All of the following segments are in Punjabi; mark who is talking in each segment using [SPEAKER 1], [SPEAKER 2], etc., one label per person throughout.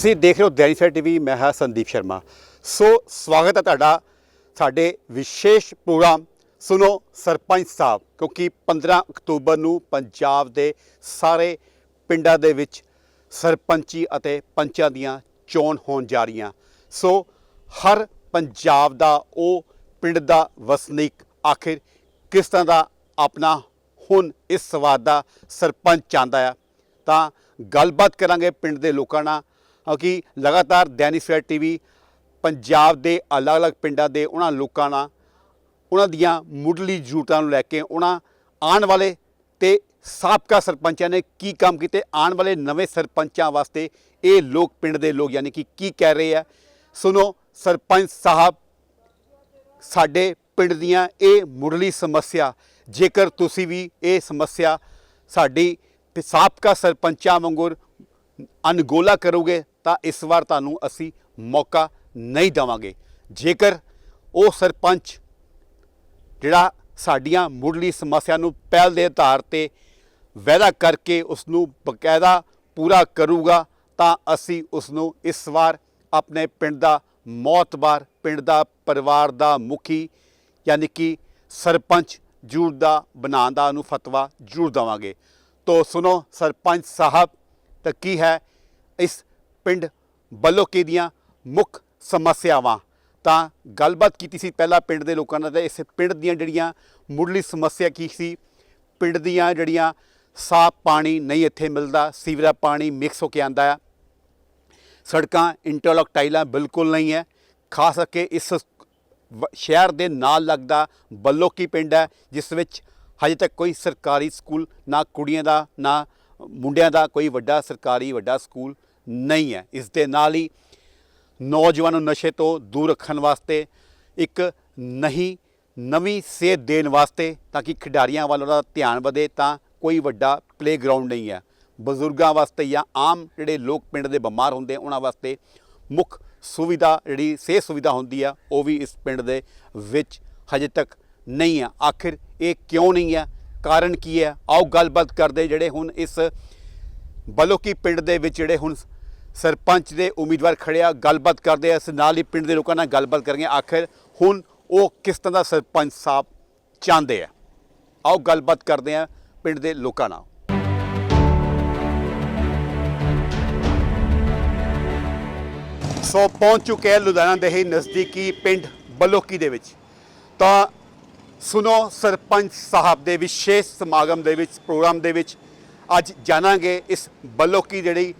[SPEAKER 1] ਤੁਸੀਂ ਦੇਖ ਰਹੇ ਹੋ ਦੈਨਿਕ ਟੀਵੀ, ਮੈਂ ਹਾਂ ਸੰਦੀਪ ਸ਼ਰਮਾ। ਸੋ ਸਵਾਗਤ ਹੈ ਤੁਹਾਡਾ ਸਾਡੇ ਵਿਸ਼ੇਸ਼ ਪ੍ਰੋਗਰਾਮ ਸੁਨੋ ਸਰਪੰਚ ਸਾਹਿਬ, ਕਿਉਂਕਿ 15 ਅਕਤੂਬਰ ਨੂੰ ਪੰਜਾਬ ਦੇ ਸਾਰੇ ਪਿੰਡਾਂ ਦੇ ਵਿੱਚ ਸਰਪੰਚੀ ਅਤੇ ਪੰਚਾਂ ਦੀਆਂ ਚੋਣ ਹੋਣ ਜਾ ਰਹੀਆਂ। ਸੋ ਹਰ ਪੰਜਾਬ ਦਾ ਉਹ ਪਿੰਡ ਦਾ ਵਸਨੀਕ ਆਖਿਰ ਕਿਸ ਤਰ੍ਹਾਂ ਦਾ ਆਪਣਾ ਹੁਣ ਇਸ ਸਵਾਦ ਦਾ ਸਰਪੰਚ ਚਾਹੁੰਦਾ ਆ? ਤਾਂ ਗੱਲਬਾਤ ਕਰਾਂਗੇ ਪਿੰਡ ਦੇ ਲੋਕਾਂ ਨਾਲ। ਕਿਉਂਕਿ ਲਗਾਤਾਰ ਦੈਨਿਕ ਸਵੇਰਾ ਟੀਵੀ ਪੰਜਾਬ ਦੇ ਅਲੱਗ-ਅਲੱਗ ਪਿੰਡਾਂ ਦੇ ਉਹਨਾਂ ਲੋਕਾਂ ਨਾਲ, ਉਹਨਾਂ ਦੀਆਂ ਮੁੱਢਲੀ ਜ਼ਰੂਰਤਾਂ ਨੂੰ ਲੈ ਕੇ ਉਹਨਾਂ ਆਉਣ ਵਾਲੇ ਤੇ ਸਾਬਕਾ ਸਰਪੰਚਾਂ ਨੇ ਕੀ ਕੰਮ ਕੀਤੇ, ਆਉਣ ਵਾਲੇ ਨਵੇਂ ਸਰਪੰਚਾਂ ਵਾਸਤੇ ਇਹ ਲੋਕ ਪਿੰਡ ਦੇ ਲੋਕ ਯਾਨੀ ਕਿ ਕੀ ਕਹਿ ਰਹੇ ਆ। ਸੁਣੋ, ਸਰਪੰਚ ਸਾਹਿਬ, ਸਾਡੇ ਪਿੰਡ ਦੀਆਂ ਇਹ ਮੁੱਢਲੀ ਸਮੱਸਿਆ, ਜੇਕਰ ਤੁਸੀਂ ਵੀ ਇਹ ਸਮੱਸਿਆ ਸਾਡੀ ਸਾਬਕਾ ਸਰਪੰਚਾਂ ਵਾਂਗੂਰ ਅਨਗੋਲਾ ਕਰੋਗੇ ਤਾਂ ਇਸ ਵਾਰ ਤੁਹਾਨੂੰ ਅਸੀਂ ਮੌਕਾ ਨਹੀਂ ਦੇਵਾਂਗੇ। ਜੇਕਰ ਉਹ ਸਰਪੰਚ ਜਿਹੜਾ ਸਾਡੀਆਂ ਮੁੱਢਲੀ ਸਮੱਸਿਆ ਨੂੰ ਪਹਿਲ ਦੇ ਆਧਾਰ ਤੇ ਵਾਅਦਾ ਕਰਕੇ ਉਸ ਨੂੰ ਬਕਾਇਦਾ ਪੂਰਾ ਕਰੂਗਾ, ਤਾਂ ਅਸੀਂ ਉਸ ਨੂੰ ਇਸ ਵਾਰ ਆਪਣੇ ਪਿੰਡ ਦਾ ਮੌਤਬਾਰ, ਪਿੰਡ ਦਾ ਪਰਿਵਾਰ ਦਾ ਮੁਖੀ ਯਾਨੀ ਕਿ ਸਰਪੰਚ ਜੂਰ ਦਾ ਬਣਾਉਣ ਦਾ ਨੂੰ ਫਤਵਾ ਜ਼ਰੂਰ ਦੇਵਾਂਗੇ। ਤੋ ਸੁਣੋ ਸਰਪੰਚ ਸਾਹਿਬ, ਤਾਂ ਕੀ ਹੈ? ਇਸ ਪਿੰਡ ਬਲੋਕੀ ਦੀਆਂ ਮੁੱਖ ਸਮੱਸਿਆਵਾਂ। ਤਾਂ ਗੱਲਬਾਤ ਕੀਤੀ ਸੀ ਪਹਿਲਾਂ ਪਿੰਡ ਦੇ ਲੋਕਾਂ ਨਾਲ ਤੇ ਇਸ ਪਿੰਡ ਦੀਆਂ ਜਿਹੜੀਆਂ ਮੁੱਢਲੀ ਸਮੱਸਿਆ ਕੀ ਸੀ, ਪਿੰਡ ਦੀਆਂ ਜਿਹੜੀਆਂ ਸਾਫ਼ ਪਾਣੀ ਨਹੀਂ ਇੱਥੇ ਮਿਲਦਾ ਸੀਵਰਾ ਪਾਣੀ ਮਿਕਸ ਹੋ ਕੇ ਆਂਦਾ ਆ। ਸੜਕਾਂ ਇੰਟਰਲੌਕ ਟਾਈਲਾਂ ਬਿਲਕੁਲ ਨਹੀਂ ਹੈ। ਖਾਸ ਕਰਕੇ ਇਸ ਵ- ਸ਼ਹਿਰ ਦੇ ਨਾਲ ਲੱਗਦਾ ਬੱਲੋਕੀ ਪਿੰਡ ਹੈ, ਜਿਸ ਵਿੱਚ ਹਜੇ ਤੱਕ ਕੋਈ ਸਰਕਾਰੀ ਸਕੂਲ ਨਾ ਕੁੜੀਆਂ ਦਾ, ਨਾ ਮੁੰਡਿਆਂ ਦਾ, ਕੋਈ ਵੱਡਾ ਸਰਕਾਰੀ ਵੱਡਾ ਸਕੂਲ ਨਹੀਂ ਹੈ। ਇਸ ਦੇ ਨਾਲ ਹੀ ਨੌਜਵਾਨ ਨੂੰ ਨਸ਼ੇ ਤੋਂ ਦੂਰ ਰੱਖਣ ਵਾਸਤੇ, ਇੱਕ ਨਹੀਂ, ਨਵੀਂ ਸੇਧ ਦੇਣ ਵਾਸਤੇ ਤਾਂ ਕਿ ਖਿਡਾਰੀਆਂ ਵੱਲ ਉਹਦਾ ਧਿਆਨ ਵਧੇ ਤਾਂ ਕੋਈ ਵੱਡਾ ਪਲੇਗਰਾਉਂਡ ਨਹੀਂ ਹੈ। ਬਜ਼ੁਰਗਾਂ ਵਾਸਤੇ ਜਾਂ ਆਮ ਜਿਹੜੇ ਲੋਕ ਪਿੰਡ ਦੇ ਬਿਮਾਰ ਹੁੰਦੇ ਉਹਨਾਂ ਵਾਸਤੇ ਮੁੱਖ ਸੁਵਿਧਾ ਜਿਹੜੀ ਸਿਹਤ ਸੁਵਿਧਾ ਹੁੰਦੀ ਆ, ਉਹ ਵੀ ਇਸ ਪਿੰਡ ਦੇ ਵਿੱਚ ਹਜੇ ਤੱਕ ਨਹੀਂ ਆ। ਆਖਿਰ ਇਹ ਕਿਉਂ ਨਹੀਂ ਆ? ਕਾਰਨ ਕੀ ਹੈ? ਆਓ ਗੱਲਬਾਤ ਕਰਦੇ ਜਿਹੜੇ ਹੁਣ ਇਸ ਬਲੋਕੀ ਪਿੰਡ ਦੇ ਵਿੱਚ ਜਿਹੜੇ ਹੁਣ ਸਰਪੰਚ ਦੇ ਉਮੀਦਵਾਰ ਖੜਿਆ, ਗੱਲਬਾਤ ਕਰਦੇ ਆ, ਇਸ ਨਾਲ ਹੀ ਪਿੰਡ ਦੇ ਲੋਕਾਂ ਨਾਲ ਗੱਲਬਾਤ ਕਰਾਂਗੇ। ਆਖਿਰ ਹੁਣ ਉਹ ਕਿਸ ਤਰ੍ਹਾਂ ਦਾ ਸਰਪੰਚ ਸਾਹਿਬ ਚਾਹੁੰਦੇ ਆ? ਆਓ ਗੱਲਬਾਤ ਕਰਦੇ ਆ ਪਿੰਡ ਦੇ ਲੋਕਾਂ ਨਾਲ। ਸੋ ਪਹੁੰਚ ਚੁੱਕੇ ਲੁਧਿਆਣਾ ਦੇ ਹੀ ਨਜ਼ਦੀਕੀ ਪਿੰਡ ਬਲੋਕੀ ਦੇ ਵਿੱਚ। ਤਾਂ ਸੁਨੋ ਸਰਪੰਚ ਸਾਹਿਬ ਦੇ ਵਿਸ਼ੇਸ਼ ਸਮਾਗਮ ਦੇ ਵਿੱਚ, ਪ੍ਰੋਗਰਾਮ ਦੇ ਵਿੱਚ ਅੱਜ ਜਾਣਾਂਗੇ ਇਸ ਬਲੋਕੀ ਜਿਹੜੀ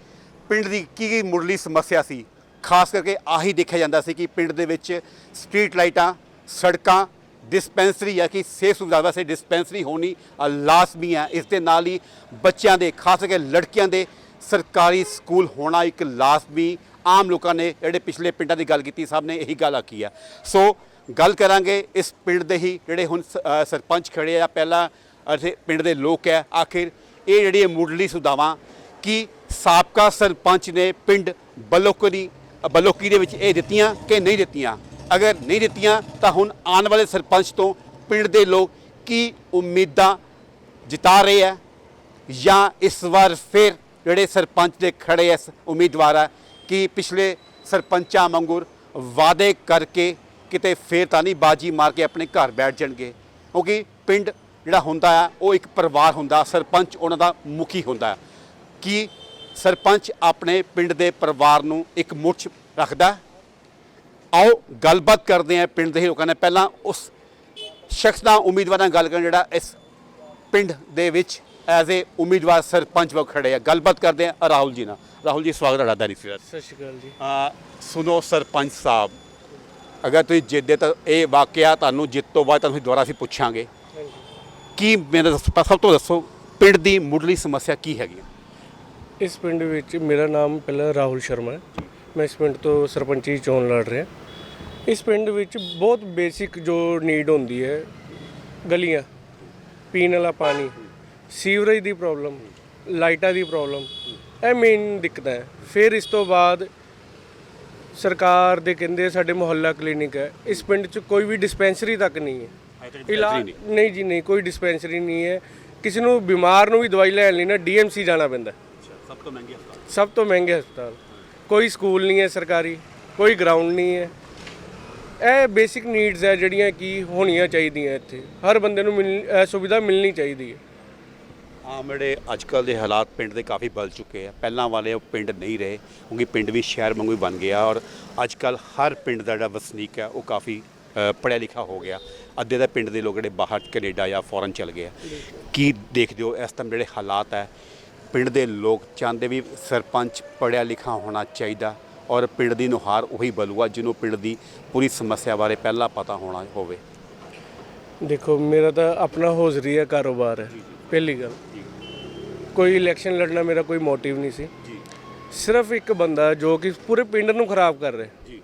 [SPEAKER 1] ਪਿੰਡ ਦੀ ਕੀ ਕੀ ਮੁੱਢਲੀ ਸਮੱਸਿਆ ਸੀ? ਖਾਸ ਕਰਕੇ ਆਹੀ ਦੇਖਿਆ ਜਾਂਦਾ ਸੀ ਕਿ ਪਿੰਡ ਦੇ ਵਿੱਚ ਸਟਰੀਟ ਲਾਈਟਾਂ, ਸੜਕਾਂ, ਡਿਸਪੈਂਸਰੀ ਜਾਂ ਕਿ ਸਿਹਤ ਸੁਵਿਧਾ ਵਾਸਤੇ ਡਿਸਪੈਂਸਰੀ ਹੋਣੀ ਲਾਜ਼ਮੀ ਹੈ। ਇਸ ਦੇ ਨਾਲ ਹੀ ਬੱਚਿਆਂ ਦੇ, ਖਾਸ ਕਰਕੇ ਲੜਕੀਆਂ ਦੇ ਸਰਕਾਰੀ ਸਕੂਲ ਹੋਣਾ ਇੱਕ ਲਾਜ਼ਮੀ, ਆਮ ਲੋਕਾਂ ਨੇ ਜਿਹੜੇ ਪਿਛਲੇ ਪਿੰਡਾਂ ਦੀ ਗੱਲ ਕੀਤੀ, ਸਭ ਨੇ ਇਹੀ ਗੱਲ ਆਖੀ ਆ ਸੋ ਗੱਲ ਕਰਾਂਗੇ ਇਸ ਪਿੰਡ ਦੇ ਹੀ ਜਿਹੜੇ ਹੁਣ ਸ- ਸਰਪੰਚ ਖੜੇ ਆ। ਪਹਿਲਾਂ ਅਤੇ ਪਿੰਡ ਦੇ ਲੋਕ ਹੈ। ਆਖਿਰ ਇਹ ਜਿਹੜੀ ਮੁੱਢਲੀ ਸੁਧਾਵਾਂ ਕਿ ਸਾਬਕਾ ਸਰਪੰਚ ਨੇ ਪਿੰਡ ਬਲੋਕਰੀ ਬਲੋਕੀ ਦੇ ਵਿੱਚ ਇਹ ਦਿੱਤੀਆਂ ਕਿ ਨਹੀਂ ਦਿੱਤੀਆਂ? ਅਗਰ ਨਹੀਂ ਦਿੱਤੀਆਂ, ਤਾਂ ਹੁਣ ਆਉਣ ਵਾਲੇ ਸਰਪੰਚ ਤੋਂ ਪਿੰਡ ਦੇ ਲੋਕ ਕੀ ਉਮੀਦਾਂ ਜਿਤਾ ਰਹੇ ਹੈ ਜਾਂ ਇਸ ਵਾਰ ਫਿਰ ਜਿਹੜੇ ਸਰਪੰਚ ਦੇ ਖੜੇ ਐ ਉਮੀਦਵਾਰ ਆ, ਕਿ ਪਿਛਲੇ ਸਰਪੰਚਾਂ ਵਾਂਗੂਰ ਵਾਅਦੇ ਕਰਕੇ ਕਿਤੇ ਫੇਰ ਤਾਂ ਨਹੀਂ ਬਾਜੀ ਮਾਰ ਕੇ ਆਪਣੇ ਘਰ ਬੈਠ ਜਾਣਗੇ? ਕਿਉਂਕਿ ਪਿੰਡ ਜਿਹੜਾ ਹੁੰਦਾ ਆ, ਉਹ ਇੱਕ ਪਰਿਵਾਰ ਹੁੰਦਾ, ਸਰਪੰਚ ਉਹਨਾਂ ਦਾ ਮੁਖੀ ਹੁੰਦਾ। ਕਿ ਸਰਪੰਚ ਆਪਣੇ ਪਿੰਡ ਦੇ ਪਰਿਵਾਰ ਨੂੰ ਇੱਕ ਮੁੱਠ ਰੱਖਦਾ ਆਓ ਗੱਲਬਾਤ ਕਰਦੇ ਹਾਂ ਪਿੰਡ ਦੇ ਲੋਕਾਂ ਨੇ ਪਹਿਲਾਂ ਉਸ ਸ਼ਖਸ ਦਾ ਉਮੀਦਵਾਰ ਨਾਲ ਗੱਲ ਕਰਨ ਜਿਹੜਾ ਇਸ ਪਿੰਡ ਦੇ ਵਿੱਚ ਐਜ਼ ਏ ਉਮੀਦਵਾਰ ਸਰਪੰਚ ਵਕ ਖੜੇ ਆ। ਗੱਲਬਾਤ ਕਰਦੇ ਆ ਰਾਹੁਲ ਜੀ ਨਾਲ। ਰਾਹੁਲ ਜੀ ਸਵਾਗਤ ਹੈ ਦੈਨਿਕ ਸਵੇਰਾ।
[SPEAKER 2] ਸਤਿ ਸ਼੍ਰੀ ਅਕਾਲ ਜੀ।
[SPEAKER 1] ਆ ਸੁਨੋ ਸਰਪੰਚ ਸਾਹਿਬ ਅਗਰ ਤੁਸੀਂ ਜਿੱਦੇ ਤਾਂ ਇਹ ਵਾਕਿਆ ਤੁਹਾਨੂੰ ਜਿੱਤ ਤੋਂ ਬਾਅਦ ਤੁਹਾਨੂੰ ਦੁਬਾਰਾ ਅਸੀਂ ਪੁੱਛਾਂਗੇ। ਕੀ ਦੱਸੋ- ਸਭ ਤੋਂ ਦੱਸੋ ਪਿੰਡ ਦੀ ਮੁੱਢਲੀ ਸਮੱਸਿਆ ਕੀ ਹੈਗੀ?
[SPEAKER 2] ਇਸ ਪਿੰਡ ਵਿੱਚ ਮੇਰਾ ਨਾਮ ਪਹਿਲਾਂ ਰਾਹੁਲ ਸ਼ਰਮਾ ਹੈ। ਮੈਂ ਇਸ ਪਿੰਡ ਤੋਂ ਸਰਪੰਚੀ ਚੋਣ ਲੜ ਰਿਹਾ। ਇਸ ਪਿੰਡ ਵਿੱਚ ਬਹੁਤ ਬੇਸਿਕ ਜੋ ਨੀਡ ਹੁੰਦੀ ਹੈ ਗਲੀਆਂ ਪੀਣ ਵਾਲਾ ਪਾਣੀ ਸੀਵਰੇਜ ਦੀ ਪ੍ਰੋਬਲਮ ਲਾਈਟਾਂ ਦੀ ਪ੍ਰੋਬਲਮ ਇਹ ਮੇਨ ਦਿੱਕਤ ਹੈ। ਫਿਰ ਇਸ ਤੋਂ ਬਾਅਦ ਸਰਕਾਰ ਦੇ ਕਹਿੰਦੇ ਸਾਡੇ ਮੁਹੱਲਾ ਕਲੀਨਿਕ ਹੈ। ਇਸ ਪਿੰਡ 'ਚ ਕੋਈ ਵੀ ਡਿਸਪੈਂਸਰੀ ਤੱਕ ਨਹੀਂ ਹੈ। ਇਲਾਜ ਨਹੀਂ। ਜੀ ਨਹੀਂ ਕੋਈ ਡਿਸਪੈਂਸਰੀ ਨਹੀਂ ਹੈ। ਕਿਸੇ ਨੂੰ ਬਿਮਾਰ ਨੂੰ ਵੀ ਦਵਾਈ ਲੈਣ ਲਈ ਨਾ ਡੀਐਮਸੀ ਜਾਣਾ ਪੈਂਦਾ।
[SPEAKER 1] ਸਭ ਤੋਂ ਮਹਿੰਗੀ ਹਸਪਤਾਲ?
[SPEAKER 2] ਸਭ ਤੋਂ ਮਹਿੰਗੇ ਹਸਪਤਾਲ। ਕੋਈ ਸਕੂਲ ਨਹੀਂ ਹੈ ਸਰਕਾਰੀ ਕੋਈ ਗਰਾਊਂਡ ਨਹੀਂ ਹੈ। ਇਹ ਬੇਸਿਕ ਨੀਡਸ ਹੈ ਜਿਹੜੀਆਂ ਕਿ ਹੋਣੀਆਂ ਚਾਹੀਦੀਆਂ ਇੱਥੇ। ਹਰ ਬੰਦੇ ਨੂੰ ਮਿਲ ਇਹ ਸੁਵਿਧਾ ਮਿਲਣੀ ਚਾਹੀਦੀ ਹੈ।
[SPEAKER 1] ਆਮ ਜਿਹੜੇ ਅੱਜ ਕੱਲ੍ਹ ਦੇ ਹਾਲਾਤ ਪਿੰਡ ਦੇ ਕਾਫੀ ਬਦਲ ਚੁੱਕੇ ਆ। ਪਹਿਲਾਂ ਵਾਲੇ ਉਹ ਪਿੰਡ ਨਹੀਂ ਰਹੇ ਕਿਉਂਕਿ ਪਿੰਡ ਵੀ ਸ਼ਹਿਰ ਵਾਂਗੂ ਹੀ ਬਣ ਗਿਆ ਔਰ ਅੱਜ ਕੱਲ੍ਹ ਹਰ ਪਿੰਡ ਦਾ ਜਿਹੜਾ ਵਸਨੀਕ ਹੈ ਉਹ ਕਾਫੀ ਅ, ਪੜ੍ਹਿਆ ਲਿਖਾ ਹੋ ਗਿਆ। ਅੱਧੇ ਦਾ ਪਿੰਡ ਦੇ ਲੋਕ ਜਿਹੜੇ ਬਾਹਰ ਕੈਨੇਡਾ ਜਾਂ ਫੋਰਨ ਚਲ ਗਏ ਆ। ਕੀ ਦੇਖਦੇ ਹੋ ਇਸ ਟਾਈਮ ਜਿਹੜੇ ਹਾਲਾਤ ਹੈ ਪਿੰਡ ਦੇ ਲੋਕ ਚਾਹੁੰਦੇ ਵੀ ਸਰਪੰਚ ਪੜ੍ਹਿਆ ਲਿਖਾ ਹੋਣਾ ਚਾਹੀਦਾ ਔਰ ਪਿੰਡ ਦੀ ਨੁਹਾਰ ਉਹੀ ਬਲੂਆ ਜਿਹਨੂੰ ਪਿੰਡ ਦੀ ਪੂਰੀ ਸਮੱਸਿਆ ਬਾਰੇ ਪਹਿਲਾਂ ਪਤਾ ਹੋਣਾ ਹੋਵੇ।
[SPEAKER 2] ਦੇਖੋ ਮੇਰਾ ਤਾਂ ਆਪਣਾ ਹੌਜ਼ਰੀਆ ਕਾਰੋਬਾਰ ਹੈ। ਪਹਿਲੀ ਗੱਲ। ਕੋਈ ਇਲੈਕਸ਼ਨ ਲੜਨਾ ਮੇਰਾ ਕੋਈ ਮੋਟਿਵ ਨਹੀਂ ਸੀ। ਸਿਰਫ ਇੱਕ ਬੰਦਾ ਜੋ ਕਿ ਪੂਰੇ ਪਿੰਡ ਨੂੰ ਖਰਾਬ ਕਰ ਰਿਹਾ।
[SPEAKER 1] ਜੀ।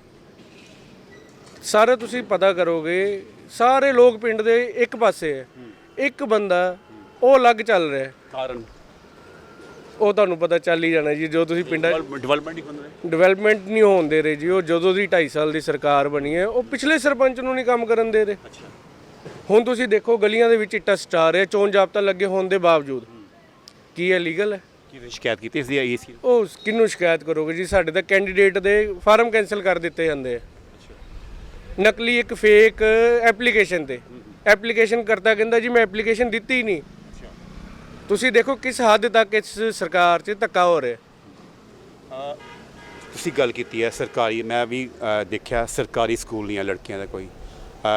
[SPEAKER 2] ਸਾਰੇ ਤੁਸੀਂ ਪਤਾ ਕਰੋਗੇ ਸਾਰੇ ਲੋਕ ਪਿੰਡ ਦੇ ਇੱਕ ਪਾਸੇ ਹੈ। ਇੱਕ ਬੰਦਾ ਉਹ ਅਲੱਗ ਚੱਲ ਰਿਹਾ। ਹੈ।
[SPEAKER 1] ਕਾਰਨ?
[SPEAKER 2] ਉਹ ਤੁਹਾਨੂੰ ਪਤਾ ਚੱਲ ਹੀ ਜਾਣਾ ਜੀ ਜੋ ਤੁਸੀਂ ਪਿੰਡਾਂ
[SPEAKER 1] ਡਿਵੈਲਪਮੈਂਟ ਹੀ ਹੁੰਦਾ
[SPEAKER 2] ਡਿਵੈਲਪਮੈਂਟ ਨਹੀਂ ਹੋਣ ਦੇ ਰਹੇ ਜੀ ਉਹ ਜਦੋਂ ਦੀ 2.5 ਸਾਲ ਦੀ ਸਰਕਾਰ ਬਣੀ ਹੈ ਉਹ ਪਿਛਲੇ ਸਰਪੰਚ ਨੂੰ ਨਹੀਂ ਕੰਮ ਕਰਨ ਦੇ ਰਹੇ।
[SPEAKER 1] ਅੱਛਾ।
[SPEAKER 2] ਹੁਣ ਤੁਸੀਂ ਦੇਖੋ ਗਲੀਆਂ ਦੇ ਵਿੱਚ ਇੱਟਾਂ ਸਟਾ ਰਹੇ ਚੋਣ ਜਾਬਤਾ ਲੱਗੇ ਹੋਣ ਦੇ ਬਾਵਜੂਦ। ਕੀ ਇਹ ਲੀਗਲ ਹੈ?
[SPEAKER 1] ਕੀ ਸ਼ਿਕਾਇਤ ਕੀਤੀ ਇਸ ਦੀ ਆਈ ਸੀ
[SPEAKER 2] ਉਹ ਕਿਹਨੂੰ ਸ਼ਿਕਾਇਤ ਕਰੋਗੇ ਜੀ? ਸਾਡੇ ਤਾਂ ਕੈਂਡੀਡੇਟ ਦੇ ਫਾਰਮ ਕੈਨਸਲ ਕਰ ਦਿੱਤੇ ਜਾਂਦੇ ਆ। ਨਕਲੀ ਇੱਕ ਫੇਕ ਐਪਲੀਕੇਸ਼ਨ ਤੇ। ਐਪਲੀਕੇਸ਼ਨ ਕਰਤਾ ਕਹਿੰਦਾ ਜੀ ਮੈਂ ਐਪਲੀਕੇਸ਼ਨ ਦਿੱਤੀ ਨਹੀਂ। ਤੁਸੀਂ ਦੇਖੋ ਕਿਸ ਹੱਦ ਤੱਕ ਇਸ ਸਰਕਾਰ 'ਚ ਧੱਕਾ ਹੋ ਰਿਹਾ।
[SPEAKER 1] ਤੁਸੀਂ ਗੱਲ ਕੀਤੀ ਹੈ ਸਰਕਾਰੀ ਮੈਂ ਵੀ ਅ, ਦੇਖਿਆ ਸਰਕਾਰੀ ਸਕੂਲ ਨਹੀਂ ਹੈ ਲੜਕੀਆਂ ਦਾ ਕੋਈ।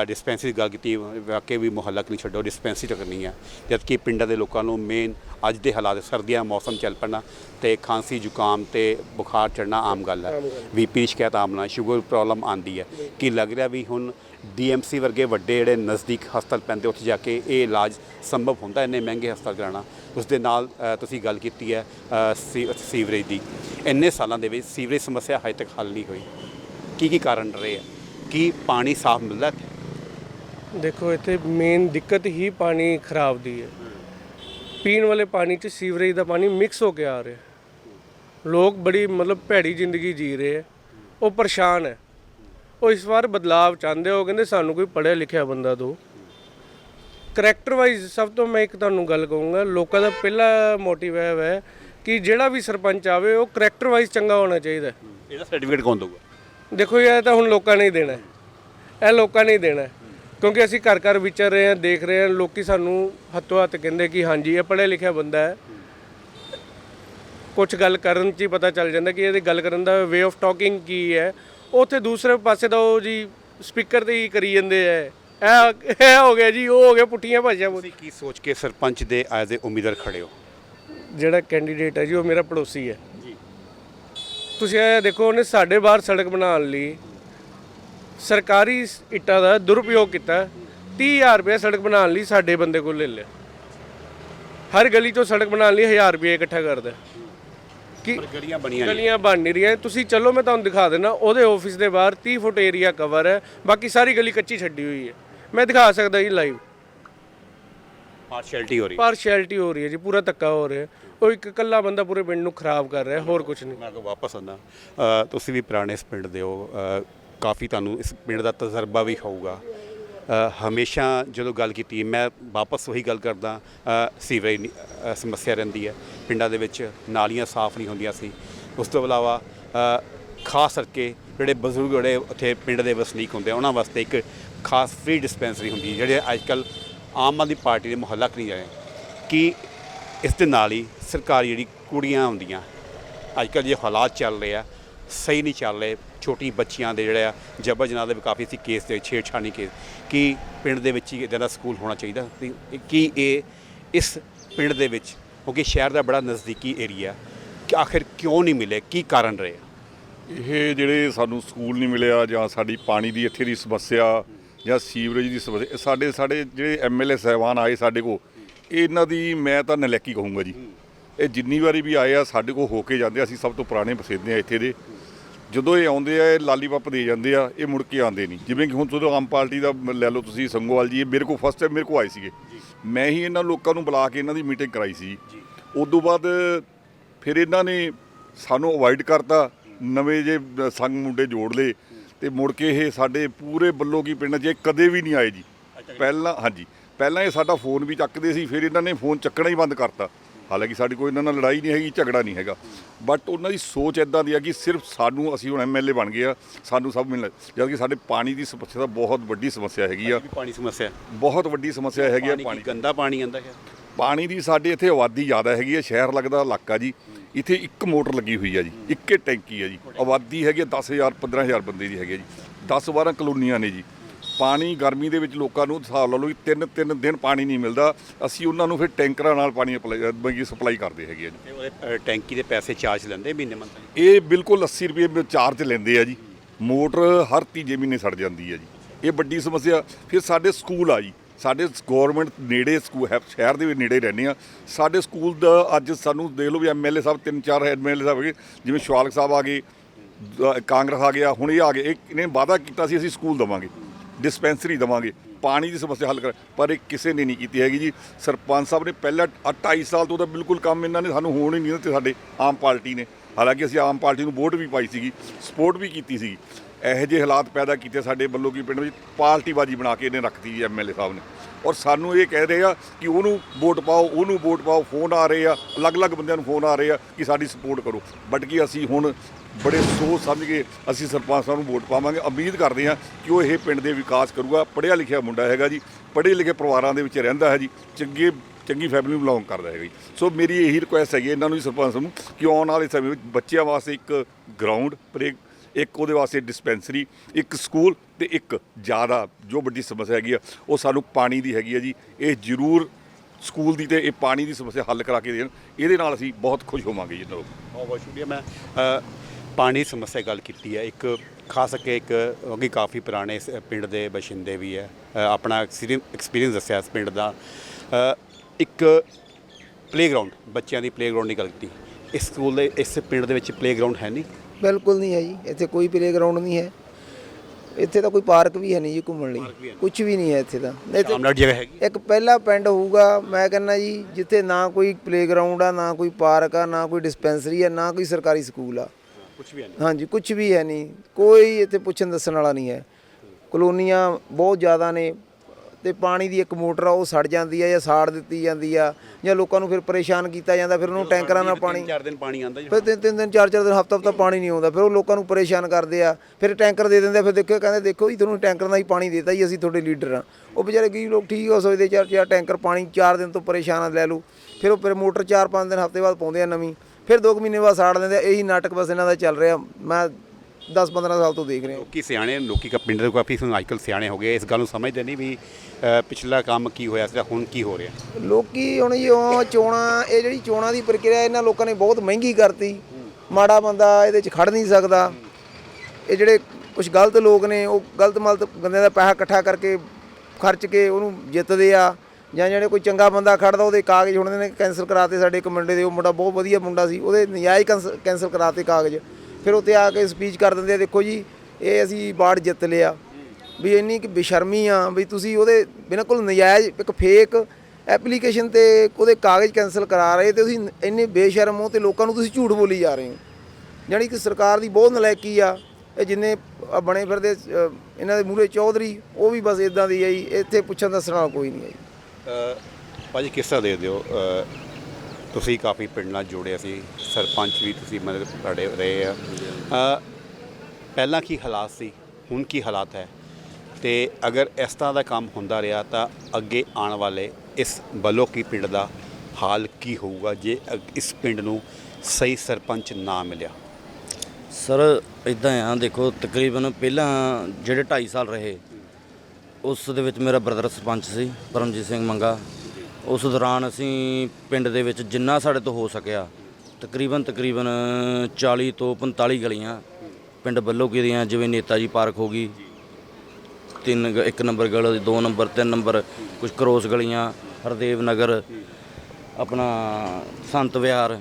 [SPEAKER 1] ਡਿਸਪੈਂਸਰੀ ਗੱਲ ਕੀਤੀ ਵਾਕਈ ਵੀ ਮੁਹੱਲਾ ਨਹੀਂ ਛੱਡੋ ਡਿਸਪੈਂਸਰੀ ਤੱਕ ਨਹੀਂ ਹੈ। ਜਦ ਕਿ ਪਿੰਡਾਂ ਦੇ ਲੋਕਾਂ ਨੂੰ ਮੇਨ ਅੱਜ ਦੇ ਹਾਲਾਤ ਸਰਦੀਆਂ ਮੌਸਮ ਚੱਲ ਪੈਣਾ ਤੇ ਖਾਂਸੀ ਜ਼ੁਕਾਮ ਤੇ ਬੁਖਾਰ ਚੜਨਾ ਆਮ ਗੱਲ ਹੈ। ਬੀਪੀ ਦੀ ਸ਼ਿਕਾਇਤ ਆਮ ਨਾ ਸ਼ੂਗਰ ਪ੍ਰੋਬਲਮ ਆਂਦੀ ਹੈ। ਕੀ ਲੱਗ ਰਿਹਾ ਵੀ ਹੁਣ ਡੀਐਮਸੀ ਵਰਗੇ ਵੱਡੇ ਜਿਹੜੇ ਨਜ਼ਦੀਕ ਹਸਪਤਾਲ ਪੈਂਦੇ ਉੱਥੇ ਜਾ ਕੇ ਇਹ ਇਲਾਜ ਸੰਭਵ ਹੁੰਦਾ ਇੰਨੇ ਮਹਿੰਗੇ ਹਸਪਤਾਲ ਕਰਾਉਣਾ। ਉਸ ਦੇ ਨਾਲ ਤੁਸੀਂ ਗੱਲ ਕੀਤੀ ਹੈ ਅ, ਸੀਵਰੇਜ ਦੀ। ਇੰਨੇ ਸਾਲਾਂ ਦੇ ਵਿੱਚ ਸੀਵਰੇਜ ਸਮੱਸਿਆ ਹਜੇ ਤੱਕ ਹੱਲ ਨਹੀਂ ਹੋਈ। ਕੀ ਕੀ ਕਾਰਨ ਰਹੇ ਆ? ਕੀ ਪਾਣੀ ਸਾਫ਼ ਮਿਲਦਾ ਇੱਥੇ?
[SPEAKER 2] ਦੇਖੋ ਇੱਥੇ ਮੇਨ ਦਿੱਕਤ ਹੀ ਪਾਣੀ ਖਰਾਬ ਦੀ ਹੈ। ਪੀਣ ਵਾਲੇ ਪਾਣੀ 'ਚ ਸੀਵਰੇਜ ਦਾ ਪਾਣੀ ਮਿਕਸ ਹੋ ਕੇ ਆ ਰਿਹਾ। ਲੋਕ ਬੜੀ ਮਤਲਬ ਭੈੜੀ ਜ਼ਿੰਦਗੀ ਜੀ ਰਹੇ ਹੈ। ਉਹ ਪਰੇਸ਼ਾਨ ਹੈ। ਉਹ ਇਸ ਵਾਰ ਬਦਲਾਵ ਚਾਹੁੰਦੇ ਹੋ ਕਹਿੰਦੇ ਸਾਨੂੰ ਕੋਈ ਪੜ੍ਹਿਆ ਲਿਖਿਆ ਬੰਦਾ ਦਿਓ ਕਰੈਕਟਰ ਵਾਈਜ਼ ਸਭ ਤੋਂ ਮੈਂ ਇੱਕ ਤੁਹਾਨੂੰ ਗੱਲ ਕਹੂੰਗਾ ਲੋਕਾਂ ਦਾ ਪਹਿਲਾ ਮੋਟਿਵ ਹੈ ਹੈ ਕਿ ਜਿਹੜਾ ਵੀ ਸਰਪੰਚ ਆਵੇ ਉਹ ਕਰੈਕਟਰ ਵਾਈਜ਼ ਚੰਗਾ ਹੋਣਾ ਚਾਹੀਦਾ।
[SPEAKER 1] ਇਹਦਾ ਸਰਟੀਫਿਕੇਟ ਕੌਣ ਦਊਗਾ
[SPEAKER 2] ਦੇਖੋ ਇਹ ਤਾਂ ਹੁਣ ਲੋਕਾਂ ਨੇ ਹੀ ਦੇਣਾ ਹੈ। ਇਹ ਲੋਕਾਂ ਨੇ ਹੀ ਦੇਣਾ ਹੈ। ਕਿਉਂਕਿ ਅਸੀਂ ਘਰ ਘਰ ਵਿਚਰ ਰਹੇ ਹਾਂ ਦੇਖ ਰਹੇ ਹਾਂ ਲੋਕੀ ਸਾਨੂੰ ਹੱਥੋਂ ਹੱਥ ਕਹਿੰਦੇ ਕਿ ਹਾਂਜੀ ਇਹ ਪੜ੍ਹਿਆ ਲਿਖਿਆ ਬੰਦਾ ਹੈ ਕੁਝ ਗੱਲ ਕਰਨ 'ਚ ਹੀ ਪਤਾ ਚੱਲ ਜਾਂਦਾ ਕਿ ਇਹਦੇ ਗੱਲ ਕਰਨ ਦਾ ਵੇ ਆਫ ਟਾਕਿੰਗ ਕੀ ਹੈ ਉੱਥੇ ਦੂਸਰੇ ਪਾਸੇ ਦਾ ਉਹ ਜੀ ਸਪੀਕਰ ਤੇ ਹੀ ਕਰੀ ਜਾਂਦੇ ਐ ਇਹ ਇਹ ਹੋ ਗਿਆ ਜੀ ਉਹ ਹੋ ਗਿਆ ਪੁੱਠੀਆਂ ਭਾਸ਼ਾ
[SPEAKER 1] ਤੁਸੀਂ ਕੀ ਸੋਚ ਕੇ ਸਰਪੰਚ ਦੇ ਐਜ਼ ਏ ਉਮੀਦਵਾਰ ਖੜੇ ਹੋ?
[SPEAKER 2] ਜਿਹੜਾ ਕੈਂਡੀਡੇਟ ਹੈ ਜੀ ਉਹ ਮੇਰਾ ਪੜੋਸੀ ਹੈ। ਜੀ। ਤੁਸੀਂ ਇਹ ਦੇਖੋ ਉਹਨੇ ਸਾਡੇ ਬਾਹਰ ਸੜਕ ਬਣਾਉਣ ਲਈ ਸਰਕਾਰੀ ਇੱਟਾਂ ਦਾ ਦੁਰਉਪਯੋਗ ਕੀਤਾ। 30000 ਰੁਪਏ ਸੜਕ ਬਣਾਉਣ ਲਈ ਸਾਡੇ ਬੰਦੇ ਕੋਲ ਲੈ ਲਿਆ। ਹਰ ਗਲੀ ਤੋਂ ਸੜਕ ਬਣਾਉਣ ਲਈ 1000 ਰੁਪਏ ਇਕੱਠਾ ਕਰਦਾ। ਕਿ
[SPEAKER 1] ਗਲੀਆਂ ਬਣੀਆਂ ਨਹੀਂ।
[SPEAKER 2] ਗਲੀਆਂ ਬਣ ਨਹੀਂ ਰਹੀਆਂ। ਤੁਸੀਂ ਚਲੋ ਮੈਂ ਤੁਹਾਨੂੰ ਦਿਖਾ ਦੇਣਾ ਉਹਦੇ ਆਫਿਸ ਦੇ ਬਾਹਰ 30 ਫੁੱਟ ਏਰੀਆ ਕਵਰ ਹੈ। ਬਾਕੀ ਸਾਰੀ ਗਲੀ ਕੱਚੀ ਛੱਡੀ ਹੋਈ ਹੈ। ਮੈਂ ਦਿਖਾ ਸਕਦਾ ਜੀ ਲਾਈਵ
[SPEAKER 1] ਪਾਰਸ਼ੈਲਿਟੀ ਹੋ ਰਹੀ
[SPEAKER 2] ਪਾਰਸ਼ੈਲਿਟੀ ਹੋ ਰਹੀ ਹੈ ਜੀ। ਪੂਰਾ ਧੱਕਾ ਹੋ ਰਿਹਾ ਉਹ ਇੱਕ ਇਕੱਲਾ ਬੰਦਾ ਪੂਰੇ ਪਿੰਡ ਨੂੰ ਖਰਾਬ ਕਰ ਰਿਹਾ ਹੋਰ ਕੁਝ ਨਹੀਂ।
[SPEAKER 1] ਮੈਂ ਕੋ ਵਾਪਸ ਆਉਂਦਾ। ਅ, ਤੁਸੀਂ ਵੀ ਪੁਰਾਣੇ ਇਸ ਪਿੰਡ ਦੇ ਹੋ। ਅ, ਕਾਫੀ ਤੁਹਾਨੂੰ ਇਸ ਪਿੰਡ ਦਾ ਤਜਰਬਾ ਵੀ ਹੋਊਗਾ। ਹਮੇਸ਼ਾ ਜਦੋਂ ਗੱਲ ਕੀਤੀ, ਮੈਂ ਵਾਪਸ ਉਹੀ ਗੱਲ ਕਰਦਾ ਸੀਵਰੇਜ ਸਮੱਸਿਆ ਰਹਿੰਦੀ ਹੈ। ਪਿੰਡਾਂ ਦੇ ਵਿੱਚ ਨਾਲੀਆਂ ਸਾਫ਼ ਨਹੀਂ ਹੁੰਦੀਆਂ ਸੀ। ਉਸ ਤੋਂ ਇਲਾਵਾ ਖਾਸ ਕਰਕੇ ਜਿਹੜੇ ਬਜ਼ੁਰਗ ਜਿਹੜੇ ਉੱਥੇ ਪਿੰਡ ਦੇ ਵਸਨੀਕ ਹੁੰਦੇ ਆ, ਉਹਨਾਂ ਵਾਸਤੇ ਇੱਕ ਖਾਸ ਫ੍ਰੀ ਡਿਸਪੈਂਸਰੀ ਹੁੰਦੀ ਹੈ, ਜਿਹੜੇ ਅੱਜ ਕੱਲ ਆਮ ਆਦਮੀ ਪਾਰਟੀ ਦੇ ਮੁਹੱਲਾ ਨਹੀਂ ਰਹੇ ਕਿ ਇਸ ਦੇ ਨਾਲ ਹੀ ਸਰਕਾਰੀ ਜਿਹੜੀ ਕੁੜੀਆਂ ਹੁੰਦੀਆਂ ਅੱਜ ਕੱਲ੍ਹ ਜੇ ਹਾਲਾਤ ਚੱਲ ਰਹੇ ਆ, ਸਹੀ ਨਹੀਂ ਚੱਲ ਰਹੇ ਛੋਟੀ ਬੱਚੀਆਂ ਦੇ ਜਿਹੜੇ ਆ ਜਬਰ ਜਨਾਹ ਦੇ ਕਾਫੀ ਸੀ ਕੇਸ ਦੇ ਛੇੜਛਾਣੀ ਕੇਸ ਕੀ ਪਿੰਡ ਦੇ ਵਿੱਚ ਹੀ ਇਦਾਂ ਦਾ ਸਕੂਲ ਹੋਣਾ ਚਾਹੀਦਾ? ਤੇ ਕੀ ਇਹ, ਇਸ ਪਿੰਡ ਦੇ ਵਿੱਚ, ਕਿਉਂਕਿ ਸ਼ਹਿਰ ਦਾ ਬੜਾ ਨਜ਼ਦੀਕੀ ਏਰੀਆ ਕਿ ਆਖਿਰ ਕਿਉਂ ਨਹੀਂ ਮਿਲੇ? ਕੀ ਕਾਰਨ ਰਹੇ?
[SPEAKER 3] ਇਹ ਜਿਹੜੇ ਸਾਨੂੰ ਸਕੂਲ ਨਹੀਂ ਮਿਲਿਆ, ਜਾਂ ਸਾਡੀ ਪਾਣੀ ਦੀ ਇੱਥੇ ਦੀ ਸਮੱਸਿਆ, ਜਾਂ ਸੀਵਰੇਜ ਦੀ ਸਮੱਸਿਆ ਸਾਡੇ ਸਾਡੇ ਜਿਹੜੇ ਐਮਐਲਏ ਸਹਿਬਾਨ ਆਏ ਸਾਡੇ ਕੋ ਇਹਨਾਂ ਦੀ ਮੈਂ ਤਾਂ ਨਲੈਕੀ ਕਹੂੰਗਾ ਜੀ। ਇਹ ਜਿੰਨੀ ਵਾਰੀ ਵੀ ਆਏ ਆ, ਸਾਡੇ ਕੋ ਹੋ ਕੇ ਜਾਂਦੇ ਅਸੀਂ ਸਭ ਤੋਂ ਪੁਰਾਣੇ ਬਸਿੰਦੇ ਆ ਇੱਥੇ ਦੇ। ਜਦੋਂ ਇਹ ਆਉਂਦੇ ਆ ਇਹ ਲਾਲੀਪਾਪ ਦੇ ਜਾਂਦੇ ਆ ਇਹ ਮੁੜ ਕੇ ਆਉਂਦੇ ਨਹੀਂ। ਜਿਵੇਂ ਕਿ ਹੁਣ ਜਦੋਂ ਆਮ ਪਾਰਟੀ ਦਾ ਲੈ ਲਓ ਤੁਸੀਂ ਸੰਗੋਵਾਲ ਜੀ ਇਹ ਮੇਰੇ ਕੋ ਫਸਟ ਟਾਈਮ ਮੇਰੇ ਕੋ ਆਏ ਸੀਗੇ। ਮੈਂ ਹੀ ਇਹਨਾਂ ਲੋਕਾਂ ਨੂੰ ਬੁਲਾ ਕੇ ਇਹਨਾਂ ਦੀ ਮੀਟਿੰਗ ਕਰਾਈ ਸੀ। ਉਸ ਤੋਂ ਬਾਅਦ ਫਿਰ ਇਹਨਾਂ ਨੇ ਸਾਨੂੰ ਅਵੋਇਡ ਕਰਤਾ ਨਵੇਂ ਜੇ ਸੰਗ ਮੁੰਡੇ ਜੋੜ ਲਏ ਤੇ ਮੁੜ ਕੇ ਇਹ ਸਾਡੇ ਪੂਰੇ ਬੱਲੋ ਕੀ ਪਿੰਡ 'ਚ ਕਦੇ ਵੀ ਨਹੀਂ ਆਏ ਜੀ। ਪਹਿਲਾਂ ਹਾਂਜੀ। ਪਹਿਲਾਂ ਇਹ ਸਾਡਾ ਫੋਨ ਵੀ ਚੱਕਦੇ ਸੀ ਫਿਰ ਇਹਨਾਂ ਨੇ ਫੋਨ ਚੱਕਣਾ ਹੀ ਬੰਦ ਕਰਤਾ। ਹਾਲਾਂਕਿ ਸਾਡੀ ਕੋਈ ਇਹਨਾਂ ਨਾਲ ਲੜਾਈ ਨਹੀਂ ਹੈਗੀ ਝਗੜਾ ਨਹੀਂ ਹੈਗਾ। ਬਟ ਉਹਨਾਂ ਦੀ ਸੋਚ ਇਦਾਂ ਦੀ ਆ ਕਿ ਸਿਰਫ ਸਾਨੂੰ ਅਸੀਂ ਹੁਣ ਐਮਐਲਏ ਬਣ ਗਏ ਆ ਸਾਨੂੰ ਸਭ ਮਿਲਣਾ ਜਦ ਕਿ ਸਾਡੇ ਪਾਣੀ ਦੀ ਸਮੱਸਿਆ ਤਾਂ ਬਹੁਤ ਵੱਡੀ ਸਮੱਸਿਆ ਹੈਗੀ ਆ।
[SPEAKER 1] ਪਾਣੀ ਸਮੱਸਿਆ।
[SPEAKER 3] ਬਹੁਤ ਵੱਡੀ ਸਮੱਸਿਆ ਹੈਗੀ ਆ
[SPEAKER 1] ਪਾਣੀ ਗੰਦਾ ਪਾਣੀ ਆਂਦਾ ਹੈ?
[SPEAKER 3] ਪਾਣੀ ਦੀ ਸਾਡੇ ਇੱਥੇ ਆਬਾਦੀ ਜ਼ਿਆਦਾ ਹੈਗੀ ਹੈ ਸ਼ਹਿਰ ਲੱਗਦਾ ਇਲਾਕਾ ਜੀ। ਇੱਥੇ ਇੱਕ ਮੋਟਰ ਲੱਗੀ ਹੋਈ ਹੈ ਜੀ ਇੱਕੇ ਟੈਂਕੀ ਹੈ ਜੀ। ਆਬਾਦੀ ਹੈਗੀ ਹੈ 10000 15000 ਬੰਦੇ ਦੀ ਹੈਗੀ ਹੈ ਜੀ। 10 12 ਕਲੋਨੀਆਂ ਨੇ ਜੀ। ਪਾਣੀ ਗਰਮੀ ਦੇ ਵਿੱਚ ਲੋਕਾਂ ਨੂੰ ਹਿਸਾਬ ਲਾ ਲਓ ਵੀ ਤਿੰਨ ਤਿੰਨ ਦਿਨ ਪਾਣੀ ਨਹੀਂ ਮਿਲਦਾ ਅਸੀਂ ਉਹਨਾਂ ਨੂੰ ਫਿਰ ਟੈਂਕਰਾਂ ਨਾਲ ਪਾਣੀ ਅਪਲਾਈ ਸਪਲਾਈ ਕਰਦੇ ਹੈਗੇ ਆ ਜੀ।
[SPEAKER 1] ਤੇ ਉਹਦੇ ਟੈਂਕੀ ਦੇ ਪੈਸੇ ਚਾਰਜ ਲੈਂਦੇ ਮਹੀਨੇ ਮੰਥ
[SPEAKER 3] ਇਹ ਬਿਲਕੁਲ 80 ਰੁਪਏ ਚਾਰਜ ਲੈਂਦੇ ਆ ਜੀ। ਮੋਟਰ ਹਰ ਤੀਜੇ ਮਹੀਨੇ ਸੜ ਜਾਂਦੀ ਹੈ ਜੀ। ਇਹ ਵੱਡੀ ਸਮੱਸਿਆ ਫਿਰ ਸਾਡੇ ਸਕੂਲ ਆ ਜੀ। ਸਾਡੇ ਗਵਰਨਮੈਂਟ ਨੇੜੇ ਸਕੂਲ ਹੈ ਸ਼ਹਿਰ ਦੇ ਵੀ ਨੇੜੇ ਰਹਿੰਦੇ ਆ। ਸਾਡੇ ਸਕੂਲ ਦਾ ਅੱਜ ਸਾਨੂੰ ਦੇਖ ਲਓ ਵੀ ਐਮਐਲਏ ਸਾਹਿਬ ਤਿੰਨ ਚਾਰ ਐਮਐਲਏ ਸਾਹਿਬ ਹੈਗੇ ਜਿਵੇਂ ਸ਼ਵਾਲਕ ਸਾਹਿਬ ਆ ਗਏ ਕਾਂਗਰਸ ਆ ਗਿਆ ਹੁਣ ਇਹ ਆ ਗਏ। ਇਹ ਇਹਨੇ ਵਾਅਦਾ ਕੀਤਾ ਸੀ ਅਸੀਂ ਸਕੂਲ ਦਵਾਂਗੇ। ਡਿਸਪੈਂਸਰੀ ਦਵਾਂਗੇ। ਪਾਣੀ ਦੀ ਸਮੱਸਿਆ ਹੱਲ ਕਰ ਪਰ ਇਹ ਕਿਸੇ ਨੇ ਨਹੀਂ ਕੀਤੀ ਹੈਗੀ ਜੀ। ਸਰਪੰਚ ਸਾਹਿਬ ਨੇ ਪਹਿਲਾਂ 28 ਸਾਲ ਤੋਂ ਤਾਂ ਬਿਲਕੁਲ ਕੰਮ ਇਹਨਾਂ ਨੇ ਸਾਨੂੰ ਹੋਣ ਹੀ ਨਹੀਂ ਦਿੱਤੇ ਸਾਡੇ ਆਮ ਪਾਰਟੀ ਨੇ। ਹਾਲਾਂਕਿ ਅਸੀਂ ਆਮ ਪਾਰਟੀ ਨੂੰ ਵੋਟ ਵੀ ਪਾਈ ਸੀਗੀ, ਸਪੋਰਟ ਵੀ ਕੀਤੀ ਸੀ ਇਹੋ ਜਿਹੇ ਹਾਲਾਤ ਪੈਦਾ ਕੀਤੇ ਸਾਡੇ ਵੱਲੋਂ ਕੀ ਪਿੰਡ ਵਿੱਚ ਪਾਰਟੀਬਾਜ਼ੀ ਬਣਾ ਕੇ ਇਹਨੇ ਰੱਖਤੀ ਜੀ ਐਮਐਲਏ ਸਾਹਿਬ ਨੇ। ਔਰ ਸਾਨੂੰ ਇਹ ਕਹਿ ਰਹੇ ਆ ਕਿ ਉਹਨੂੰ ਵੋਟ ਪਾਓ, ਉਹਨੂੰ ਵੋਟ ਪਾਓ, ਫੋਨ ਆ ਰਹੇ ਆ, ਅਲੱਗ-ਅਲੱਗ ਬੰਦਿਆਂ ਨੂੰ ਫੋਨ ਆ ਰਹੇ ਆ ਕਿ ਸਾਡੀ ਸਪੋਰਟ ਕਰੋ। ਬਟ ਕੀ ਅਸੀਂ ਹੁਣ ਬੜੇ ਸੋਚ ਸਮਝ ਕੇ ਅਸੀਂ ਸਰਪੰਚ ਸਾਹਿਬ ਨੂੰ ਵੋਟ ਪਾਵਾਂਗੇ। ਉਮੀਦ ਕਰਦੇ ਹਾਂ ਕਿ ਉਹ ਇਹ ਪਿੰਡ ਦੇ ਵਿਕਾਸ ਕਰੂਗਾ। ਪੜ੍ਹਿਆ ਲਿਖਿਆ ਮੁੰਡਾ ਹੈਗਾ ਜੀ। ਪੜ੍ਹੇ ਲਿਖੇ ਪਰਿਵਾਰਾਂ ਦੇ ਵਿੱਚ ਰਹਿੰਦਾ ਹੈ ਜੀ। ਚੰਗੇ, ਚੰਗੀ ਫੈਮਿਲੀ ਨੂੰ ਬਿਲੋਂਗ ਕਰਦਾ ਹੈਗਾ ਜੀ। ਸੋ ਮੇਰੀ ਇਹੀ ਰਿਕੁਐਸਟ ਹੈਗੀ ਇਹਨਾਂ ਨੂੰ ਜੀ ਸਰਪੰਚ ਨੂੰ ਕਿ ਆਉਣ ਵਾਲੇ ਸਮੇਂ ਵਿੱਚ ਬੱਚਿਆਂ ਵਾਸਤੇ ਇੱਕ ਗਰਾਊਂਡ ਪਰ ਇੱਕ ਉਹਦੇ ਵਾਸਤੇ ਡਿਸਪੈਂਸਰੀ ਇੱਕ ਸਕੂਲ ਤੇ ਇੱਕ ਜ਼ਿਆਦਾ ਜੋ ਵੱਡੀ ਸਮੱਸਿਆ ਹੈਗੀ ਆ, ਉਹ ਸਾਨੂੰ ਪਾਣੀ ਦੀ ਹੈਗੀ ਆ ਜੀ। ਇਹ ਜ਼ਰੂਰ ਸਕੂਲ ਦੀ ਤੇ ਇਹ ਪਾਣੀ ਦੀ ਸਮੱਸਿਆ ਹੱਲ ਕਰਾ ਕੇ ਦੇਣ। ਇਹਦੇ ਨਾਲ ਅਸੀਂ ਬਹੁਤ ਖੁਸ਼ ਹੋਵਾਂਗੇ ਜੀ ਲੋਕ
[SPEAKER 1] ਬਹੁਤ ਬਹੁਤ ਸ਼ੁਕਰੀਆ। ਮੈਂ ਪਾਣੀ ਦੀ ਸਮੱਸਿਆ ਗੱਲ ਕੀਤੀ ਹੈ। ਇੱਕ ਖਾਸ ਕਰਕੇ ਇੱਕ ਕਿਉਂਕਿ ਕਾਫੀ ਪੁਰਾਣੇ ਇਸ ਪਿੰਡ ਦੇ ਬਸ਼ਿੰਦੇ ਵੀ ਹੈ। ਅ, ਆਪਣਾ ਐਕਸਪੀਰੀਅੰਸ ਦੱਸਿਆ ਇਸ ਪਿੰਡ ਦਾ। ਅ, ਇੱਕ ਪਲੇਗਰਾਉਂਡ ਬੱਚਿਆਂ ਦੀ ਪਲੇਗਰਾਉਂਡ ਦੀ ਗੱਲ ਕੀਤੀ। ਇਸ ਸਕੂਲ ਦੇ ਇਸ ਪਿੰਡ ਦੇ ਵਿੱਚ ਪਲੇਗਰਾਉਂਡ ਹੈ ਨਹੀਂ?
[SPEAKER 4] ਬਿਲਕੁਲ ਨਹੀਂ ਹੈ ਜੀ। ਇੱਥੇ ਕੋਈ ਪਲੇਗਰਾਉਂਡ ਨਹੀਂ ਹੈ। ਇੱਥੇ ਤਾਂ ਕੋਈ ਪਾਰਕ ਵੀ ਹੈ ਨਹੀਂ ਜੀ ਘੁੰਮਣ ਲਈ। ਕੁਝ ਵੀ ਨਹੀਂ। ਹੈ ਇੱਥੇ ਤਾਂ। ਇੱਥੇ
[SPEAKER 1] ਆਮਲਟ ਜਗ੍ਹਾ ਹੈਗੀ?
[SPEAKER 4] ਇੱਕ ਪਹਿਲਾ ਪਿੰਡ ਹੋਊਗਾ ਮੈਂ ਕਹਿੰਦਾ ਜੀ ਜਿੱਥੇ ਨਾ ਕੋਈ ਪਲੇਗਰਾਉਂਡ ਆ ਨਾ ਕੋਈ ਪਾਰਕ ਆ ਨਾ ਕੋਈ ਡਿਸਪੈਂਸਰੀ ਆ ਨਾ ਕੋਈ ਸਰਕਾਰੀ ਸਕੂਲ ਆ।
[SPEAKER 1] ਕੁਝ ਵੀ ਹੈ
[SPEAKER 4] ਹਾਂਜੀ ਕੁਝ ਵੀ ਹੈ ਨਹੀਂ। ਕੋਈ ਇੱਥੇ ਪੁੱਛਣ ਦੱਸਣ ਵਾਲਾ ਨਹੀਂ ਹੈ। ਕਲੋਨੀਆਂ ਬਹੁਤ ਜ਼ਿਆਦਾ ਨੇ ਤੇ ਪਾਣੀ ਦੀ ਇੱਕ ਮੋਟਰ ਆ ਉਹ ਸੜ ਜਾਂਦੀ ਆ ਜਾਂ ਸਾੜ ਦਿੱਤੀ ਜਾਂਦੀ ਆ ਜਾਂ ਲੋਕਾਂ ਨੂੰ ਫਿਰ ਪਰੇਸ਼ਾਨ ਕੀਤਾ ਜਾਂਦਾ ਫਿਰ ਉਹਨੂੰ ਟੈਂਕਰਾਂ ਨਾਲ ਪਾਣੀ
[SPEAKER 1] ਚਾਰ ਦਿਨ ਪਾਣੀ ਆਂਦਾ ਜੀ
[SPEAKER 4] ਫਿਰ ਤਿੰਨ ਤਿੰਨ ਦਿਨ ਚਾਰ ਚਾਰ ਦਿਨ ਹਫਤਾ ਹਫਤਾ ਪਾਣੀ ਨਹੀਂ ਆਉਂਦਾ। ਫਿਰ ਉਹ ਲੋਕਾਂ ਨੂੰ ਪਰੇਸ਼ਾਨ ਕਰਦੇ ਆ ਫਿਰ ਟੈਂਕਰ ਦੇ ਦਿੰਦੇ ਆ ਫਿਰ ਦੇਖੋ ਕਹਿੰਦੇ ਦੇਖੋ ਜੀ ਤੁਹਾਨੂੰ ਟੈਂਕਰ ਦਾ ਹੀ ਪਾਣੀ ਦੇਤਾ ਜੀ ਅਸੀਂ ਤੁਹਾਡੇ ਲੀਡਰ ਆ। ਉਹ ਵਿਚਾਰੇ ਗਰੀਬ ਲੋਕ ਠੀਕ ਹੋ ਸੋਚਦੇ ਚਾਰ ਚਾਰ ਟੈਂਕਰ ਪਾਣੀ ਚਾਰ ਦਿਨ ਤੋਂ ਪਰੇਸ਼ਾਨ ਆ ਲੈ ਲਓ। ਫਿਰ ਉਹ ਫਿਰ ਮੋਟਰ ਚਾਰ ਪੰਜ ਦਿਨ ਹਫ਼ਤੇ ਬਾਅਦ ਪਾਉਂਦੇ ਆ ਨਵੀਂ। ਫਿਰ 2 ਮਹੀਨੇ ਬਾਅਦ ਸਾੜ ਦਿੰਦੇ ਆ ਇਹੀ ਨਾਟਕ ਬਸ ਇਹਨਾਂ ਦਾ ਚੱਲ ਰਿਹਾ। ਮੈਂ 10 15 ਸਾਲ ਤੋਂ ਦੇਖ ਰਿਹਾ।
[SPEAKER 1] ਲੋਕੀ ਸਿਆਣੇ ਲੋਕੀ ਕਾ ਪਿੰਡ ਦੇ ਕਾਫੀ ਹੁਣ ਅੱਜਕੱਲ ਸਿਆਣੇ ਹੋ ਗਏ ਇਸ ਗੱਲ ਨੂੰ ਸਮਝਦੇ ਨਹੀਂ ਵੀ ਅ, ਪਿਛਲਾ ਕੰਮ ਕੀ ਹੋਇਆ ਸੀ ਹੁਣ ਕੀ ਹੋ ਰਿਹਾ।
[SPEAKER 4] ਲੋਕੀ ਹੁਣ ਜੀ ਉਹ ਚੋਣਾਂ ਇਹ ਜਿਹੜੀ ਚੋਣਾਂ ਦੀ ਪ੍ਰਕਿਰਿਆ ਇਹਨਾਂ ਲੋਕਾਂ ਨੇ ਬਹੁਤ ਮਹਿੰਗੀ ਕਰਤੀ। ਮਾੜਾ ਬੰਦਾ ਇਹਦੇ 'ਚ ਖੜ ਨਹੀਂ ਸਕਦਾ। ਇਹ ਜਿਹੜੇ ਕੁਝ ਗਲਤ ਲੋਕ ਨੇ ਉਹ ਗਲਤ ਮਲਤ ਬੰਦਿਆਂ ਦਾ ਪੈਸਾ ਇਕੱਠਾ ਕਰਕੇ ਖਰਚ ਕੇ ਉਹਨੂੰ ਜਿੱਤਦੇ ਆ। ਜਾਂ ਜਿਹੜੇ ਕੋਈ ਚੰਗਾ ਬੰਦਾ ਖੜਦਾ, ਉਹਦੇ ਕਾਗਜ਼ ਹੁਣ ਨੇ ਕੈਂਸਲ ਕਰਾਤੇ ਸਾਡੇ ਇੱਕ ਮੁੰਡੇ ਦੇ, ਉਹ ਮੁੰਡਾ ਬਹੁਤ ਵਧੀਆ ਮੁੰਡਾ ਸੀ, ਉਹਦੇ ਨਜਾਇਜ਼ ਕੈਂਸ- ਕੈਂਸਲ ਕਰਾਤੇ ਕਾਗਜ਼। ਫਿਰ ਉੱਥੇ ਆ ਕੇ ਸਪੀਚ ਕਰ ਦਿੰਦੇ ਆ, ਦੇਖੋ ਜੀ, ਇਹ ਅਸੀਂ ਬਾੜ ਜਿੱਤ ਲਿਆ। ਵੀ ਇੰਨੀ ਕਿ ਬੇਸ਼ਰਮੀ ਆ, ਵੀ ਤੁਸੀਂ ਉਹਦੇ ਬਿਲਕੁਲ ਨਜਾਇਜ਼ ਇੱਕ ਫੇਕ ਐਪਲੀਕੇਸ਼ਨ ਤੇ ਉਹਦੇ ਕਾਗਜ਼ ਕੈਂਸਲ ਕਰਾ ਰਹੇ ਤੇ ਤੁਸੀਂ ਇੰਨੇ ਬੇਸ਼ਰਮ ਹੋ ਤੇ ਲੋਕਾਂ ਨੂੰ ਤੁਸੀਂ ਝੂਠ ਬੋਲੀ ਜਾ ਰਹੇ ਹੋ। ਜਾਣੀ ਕਿ ਸਰਕਾਰ ਦੀ ਬਹੁਤ ਨਲਾਇਕੀ ਆ, ਇਹ ਜਿੰਨੇ ਬਣੇ ਫਿਰਦੇ ਇਹਨਾਂ ਦੇ ਮੂਹਰੇ ਚੌਧਰੀ, ਉਹ ਵੀ ਬਸ ਇਦਾਂ ਦੀ ਹੈ ਜੀ, ਇੱਥੇ ਪੁੱਛਣ ਦੱਸਣ ਵਾਲਾ ਕੋਈ ਨਹੀਂ ਹੈ ਜੀ।
[SPEAKER 1] ਭਾਜੀ, ਕਿਸ ਤਰ੍ਹਾਂ ਦੇ ਦਿਓ? ਤੁਸੀਂ ਕਾਫੀ ਪਿੰਡ ਨਾਲ ਜੁੜੇ ਸੀ ਸਰਪੰਚ ਵੀ ਤੁਸੀਂ ਮਦਦ ਤੁਹਾਡੇ ਰਹੇ ਆ। ਪਹਿਲਾਂ ਕੀ ਹਾਲਾਤ ਸੀ? ਹੁਣ ਕੀ ਹਾਲਾਤ ਹੈ? ਤੇ ਅਗਰ ਇਸ ਤਰ੍ਹਾਂ ਦਾ ਕੰਮ ਹੁੰਦਾ ਰਿਹਾ, ਤਾਂ ਅੱਗੇ ਆਉਣ ਵਾਲੇ ਇਸ ਬਲੋਕੀ ਪਿੰਡ ਦਾ ਹਾਲ ਕੀ ਹੋਊਗਾ, ਜੇ ਇਸ ਪਿੰਡ ਨੂੰ ਸਹੀ ਸਰਪੰਚ ਨਾ ਮਿਲਿਆ?
[SPEAKER 5] ਸਰ, ਇਦਾਂ ਆ, ਦੇਖੋ, ਤਕਰੀਬਨ ਪਹਿਲਾਂ ਜਿਹੜੇ 2.5 ਸਾਲ ਰਹੇ ਉਸ ਦੇ ਵਿੱਚ ਮੇਰਾ ਬ੍ਰਦਰ ਸਰਪੰਚ ਸੀ, ਪਰਮਜੀਤ ਸਿੰਘ ਮੰਗਾ। ਉਸ ਦੌਰਾਨ ਅਸੀਂ ਪਿੰਡ ਦੇ ਵਿੱਚ ਜਿੰਨਾ ਸਾਡੇ ਤੋਂ ਹੋ ਸਕਿਆ, ਤਕਰੀਬਨ ਤਕਰੀਬਨ 40 ਤੋਂ 45 ਗਲੀਆਂ ਪਿੰਡ ਬੱਲੋਕੀ ਦੀਆਂ, ਜਿਵੇਂ ਨੇਤਾ ਜੀ ਪਾਰਕ ਹੋ ਗਈ। ਤਿੰਨ ਇੱਕ ਨੰਬਰ ਗਲੀ, ਦੋ ਨੰਬਰ, ਤਿੰਨ ਨੰਬਰ ਕੁਝ ਕਰੋਸ ਗਲੀਆਂ, ਹਰਦੇਵ ਨਗਰ, ਆਪਣਾ ਸੰਤ ਵਿਹਾਰ,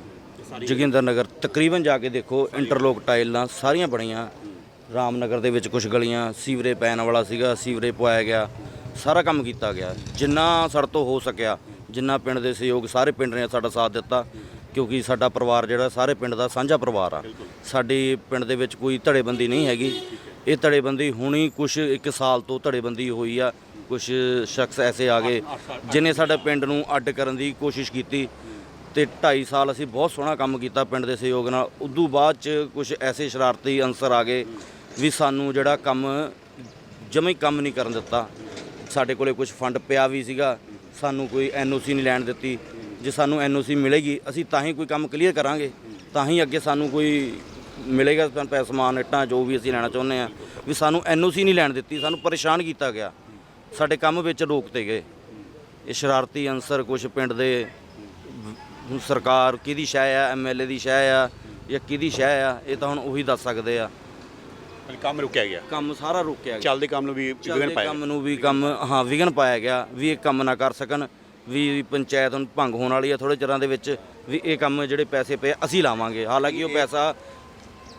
[SPEAKER 5] ਜੋਗਿੰਦਰ ਨਗਰ। ਤਕਰੀਬਨ ਜਾ ਕੇ ਦੇਖੋ, ਇੰਟਰਲੋਕ ਟਾਈਲਾਂ ਸਾਰੀਆਂ ਬਣੀਆਂ। ਰਾਮਨਗਰ ਦੇ ਵਿੱਚ ਕੁਝ ਗਲੀਆਂ ਸੀਵਰੇ ਪੈਣ ਵਾਲਾ ਸੀਗਾ ਸੀਵਰੇ ਪਵਾਇਆ ਗਿਆ। ਸਾਰਾ ਕੰਮ ਕੀਤਾ ਗਿਆ। ਜਿੰਨਾ ਸਾਡੇ ਤੋਂ ਹੋ ਸਕਿਆ ਜਿੰਨਾ ਪਿੰਡ ਦੇ ਸਹਿਯੋਗ ਸਾਰੇ ਪਿੰਡ ਨੇ ਸਾਡਾ ਸਾਥ ਦਿੱਤਾ ਕਿਉਂਕਿ ਸਾਡਾ ਪਰਿਵਾਰ ਜਿਹੜਾ ਸਾਰੇ ਪਿੰਡ ਦਾ ਸਾਂਝਾ ਪਰਿਵਾਰ ਆ। ਸਾਡੇ ਪਿੰਡ ਦੇ ਵਿੱਚ ਕੋਈ ਧੜੇਬੰਦੀ ਨਹੀਂ ਹੈਗੀ। ਇਹ ਧੜੇਬੰਦੀ ਹੁਣੀ ਕੁਝ ਇੱਕ ਸਾਲ ਤੋਂ ਧੜੇਬੰਦੀ ਹੋਈ ਆ। ਕੁਝ ਸ਼ਖਸ ਐਸੇ ਆ ਗਏ ਜਿਨੇ ਸਾਡੇ ਪਿੰਡ ਨੂੰ ਅੱਡ ਕਰਨ ਦੀ ਕੋਸ਼ਿਸ਼ ਕੀਤੀ ਤੇ 2.5 ਸਾਲ ਅਸੀਂ ਬਹੁਤ ਸੋਹਣਾ ਕੰਮ ਕੀਤਾ ਪਿੰਡ ਦੇ ਸਹਿਯੋਗ ਨਾਲ। ਉਦੋਂ ਬਾਅਦ ਚ ਕੁਝ ਐਸੇ ਸ਼ਰਾਰਤੀ ਅੰਸਰ ਆ ਗਏ ਵੀ ਸਾਨੂੰ ਜਿਹੜਾ ਕੰਮ, ਜਮੇ ਕੰਮ ਨਹੀਂ ਕਰਨ ਦਿੱਤਾ। ਸਾਡੇ ਕੋਲੇ ਕੁਝ ਫੰਡ ਪਿਆ ਵੀ ਸੀਗਾ, ਸਾਨੂੰ ਕੋਈ ਐਨਓਸੀ ਨਹੀਂ ਲੈਣ ਦਿੱਤੀ। ਜੇ ਸਾਨੂੰ ਐਨਓਸੀ ਮਿਲੇਗੀ, ਅਸੀਂ ਤਾਂ ਹੀ ਕੋਈ ਕੰਮ ਕਲੀਅਰ ਕਰਾਂਗੇ। ਤਾਂ ਹੀ ਅੱਗੇ ਸਾਨੂੰ ਕੋਈ ਮਿਲੇਗਾ ਸਾਨੂੰ ਪੈਸਾ ਸਮਾਨ, ਇੱਟਾਂ, ਜੋ ਵੀ ਅਸੀਂ ਲੈਣਾ ਚਾਹੁੰਦੇ ਆ ਵੀ ਸਾਨੂੰ ਐਨਓਸੀ ਨਹੀਂ ਲੈਣ ਦਿੱਤੀ, ਸਾਨੂੰ ਪਰੇਸ਼ਾਨ ਕੀਤਾ ਗਿਆ। ਸਾਡੇ ਕੰਮ ਵਿੱਚ ਰੋਕਤੇ ਗਏ। ਇਹ ਸ਼ਰਾਰਤੀ ਅੰਸਰ ਕੁਝ ਪਿੰਡ ਦੇ ਸਰਕਾਰ ਕਿਹਦੀ ਸ਼ੈ ਆ ਐਮਐਲਏ ਦੀ ਸ਼ੈ ਆ ਜਾਂ ਕਿਹਦੀ ਸ਼ੈ ਆ, ਇਹ ਤਾਂ ਹੁਣ ਉਹੀ ਦੱਸ ਸਕਦੇ ਆ।
[SPEAKER 1] ਕੰਮ ਰੁਕਿਆ ਗਿਆ?
[SPEAKER 5] ਕੰਮ ਸਾਰਾ ਰੋਕਿਆ ਗਿਆ।
[SPEAKER 1] ਚੱਲਦੇ ਕੰਮ ਨੂੰ ਵੀ ਵਿਘਨ
[SPEAKER 5] ਚੱਲਦੇ
[SPEAKER 1] ਪਾਇਆ?
[SPEAKER 5] ਕੰਮ ਨੂੰ ਵੀ ਕੰਮ ਹਾਂ ਵਿਘਨ ਪਾਇਆ ਗਿਆ ਵੀ ਇਹ ਕੰਮ ਨਾ ਕਰ ਸਕਣ ਵੀ ਪੰਚਾਇਤ ਹੁਣ ਭੰਗ ਹੋਣ ਵਾਲੀ ਆ ਥੋੜੇ ਚਿਰਾਂ ਦੇ ਵਿੱਚ ਵੀ ਇਹ ਕੰਮ ਜਿਹੜੇ ਪੈਸੇ ਪਏ ਅਸੀਂ ਲਾਵਾਂਗੇ। ਹਾਲਾਂਕਿ ਉਹ ਪੈਸਾ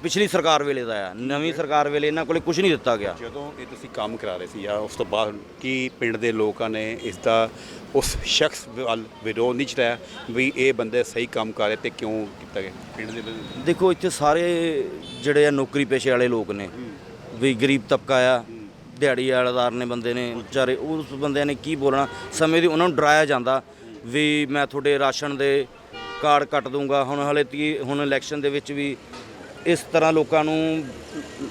[SPEAKER 5] ਪਿਛਲੀ ਸਰਕਾਰ ਵੇਲੇ ਦਾ ਆ। ਨਵੀਂ ਸਰਕਾਰ ਵੇਲੇ ਇਹਨਾਂ ਕੋਲੇ ਕੁਝ ਨਹੀਂ ਦਿੱਤਾ ਗਿਆ।
[SPEAKER 1] ਜਦੋਂ ਇਹ ਤੁਸੀਂ ਕੰਮ ਕਰਾ ਰਹੇ ਸੀ ਜਾਂ ਉਸ ਤੋਂ ਬਾਅਦ ਕੀ ਪਿੰਡ ਦੇ ਲੋਕਾਂ ਨੇ ਇਸ ਦਾ ਉਸ ਸ਼ਖਸ ਵੱਲ ਵਿਰੋਧ ਨਹੀਂ ਚਲਾਇਆ ਵੀ ਇਹ ਬੰਦੇ ਸਹੀ ਕੰਮ ਕਰ ਰਹੇ ਤੇ ਕਿਉਂ ਕੀਤਾ ਗਿਆ? ਪਿੰਡ ਦੇ ਲੋਕ-
[SPEAKER 5] ਦੇਖੋ ਇੱਥੇ ਸਾਰੇ ਜਿਹੜੇ ਆ ਨੌਕਰੀ ਪੇਸ਼ੇ ਵਾਲੇ ਲੋਕ ਨੇ। ਵੀ ਗਰੀਬ ਤਬਕਾ ਆ ਦਿਹਾੜੀ ਵਾਲੇਦਾਰ ਨੇ ਬੰਦੇ ਨੇ ਵਿਚਾਰੇ ਉਸ ਬੰਦਿਆਂ ਨੇ ਕੀ ਬੋਲਣਾ? ਸਮੇਂ ਦੀ ਉਹਨਾਂ ਨੂੰ ਡਰਾਇਆ ਜਾਂਦਾ ਵੀ ਮੈਂ ਤੁਹਾਡੇ ਰਾਸ਼ਨ ਦੇ ਕਾਰਡ ਕੱਟ ਦੂੰਗਾ। ਹੁਣ ਹਲੇ ਤੀ ਹੁਣ ਇਲੈਕਸ਼ਨ ਦੇ ਵਿੱਚ ਵੀ ਇਸ ਤਰ੍ਹਾਂ ਲੋਕਾਂ ਨੂੰ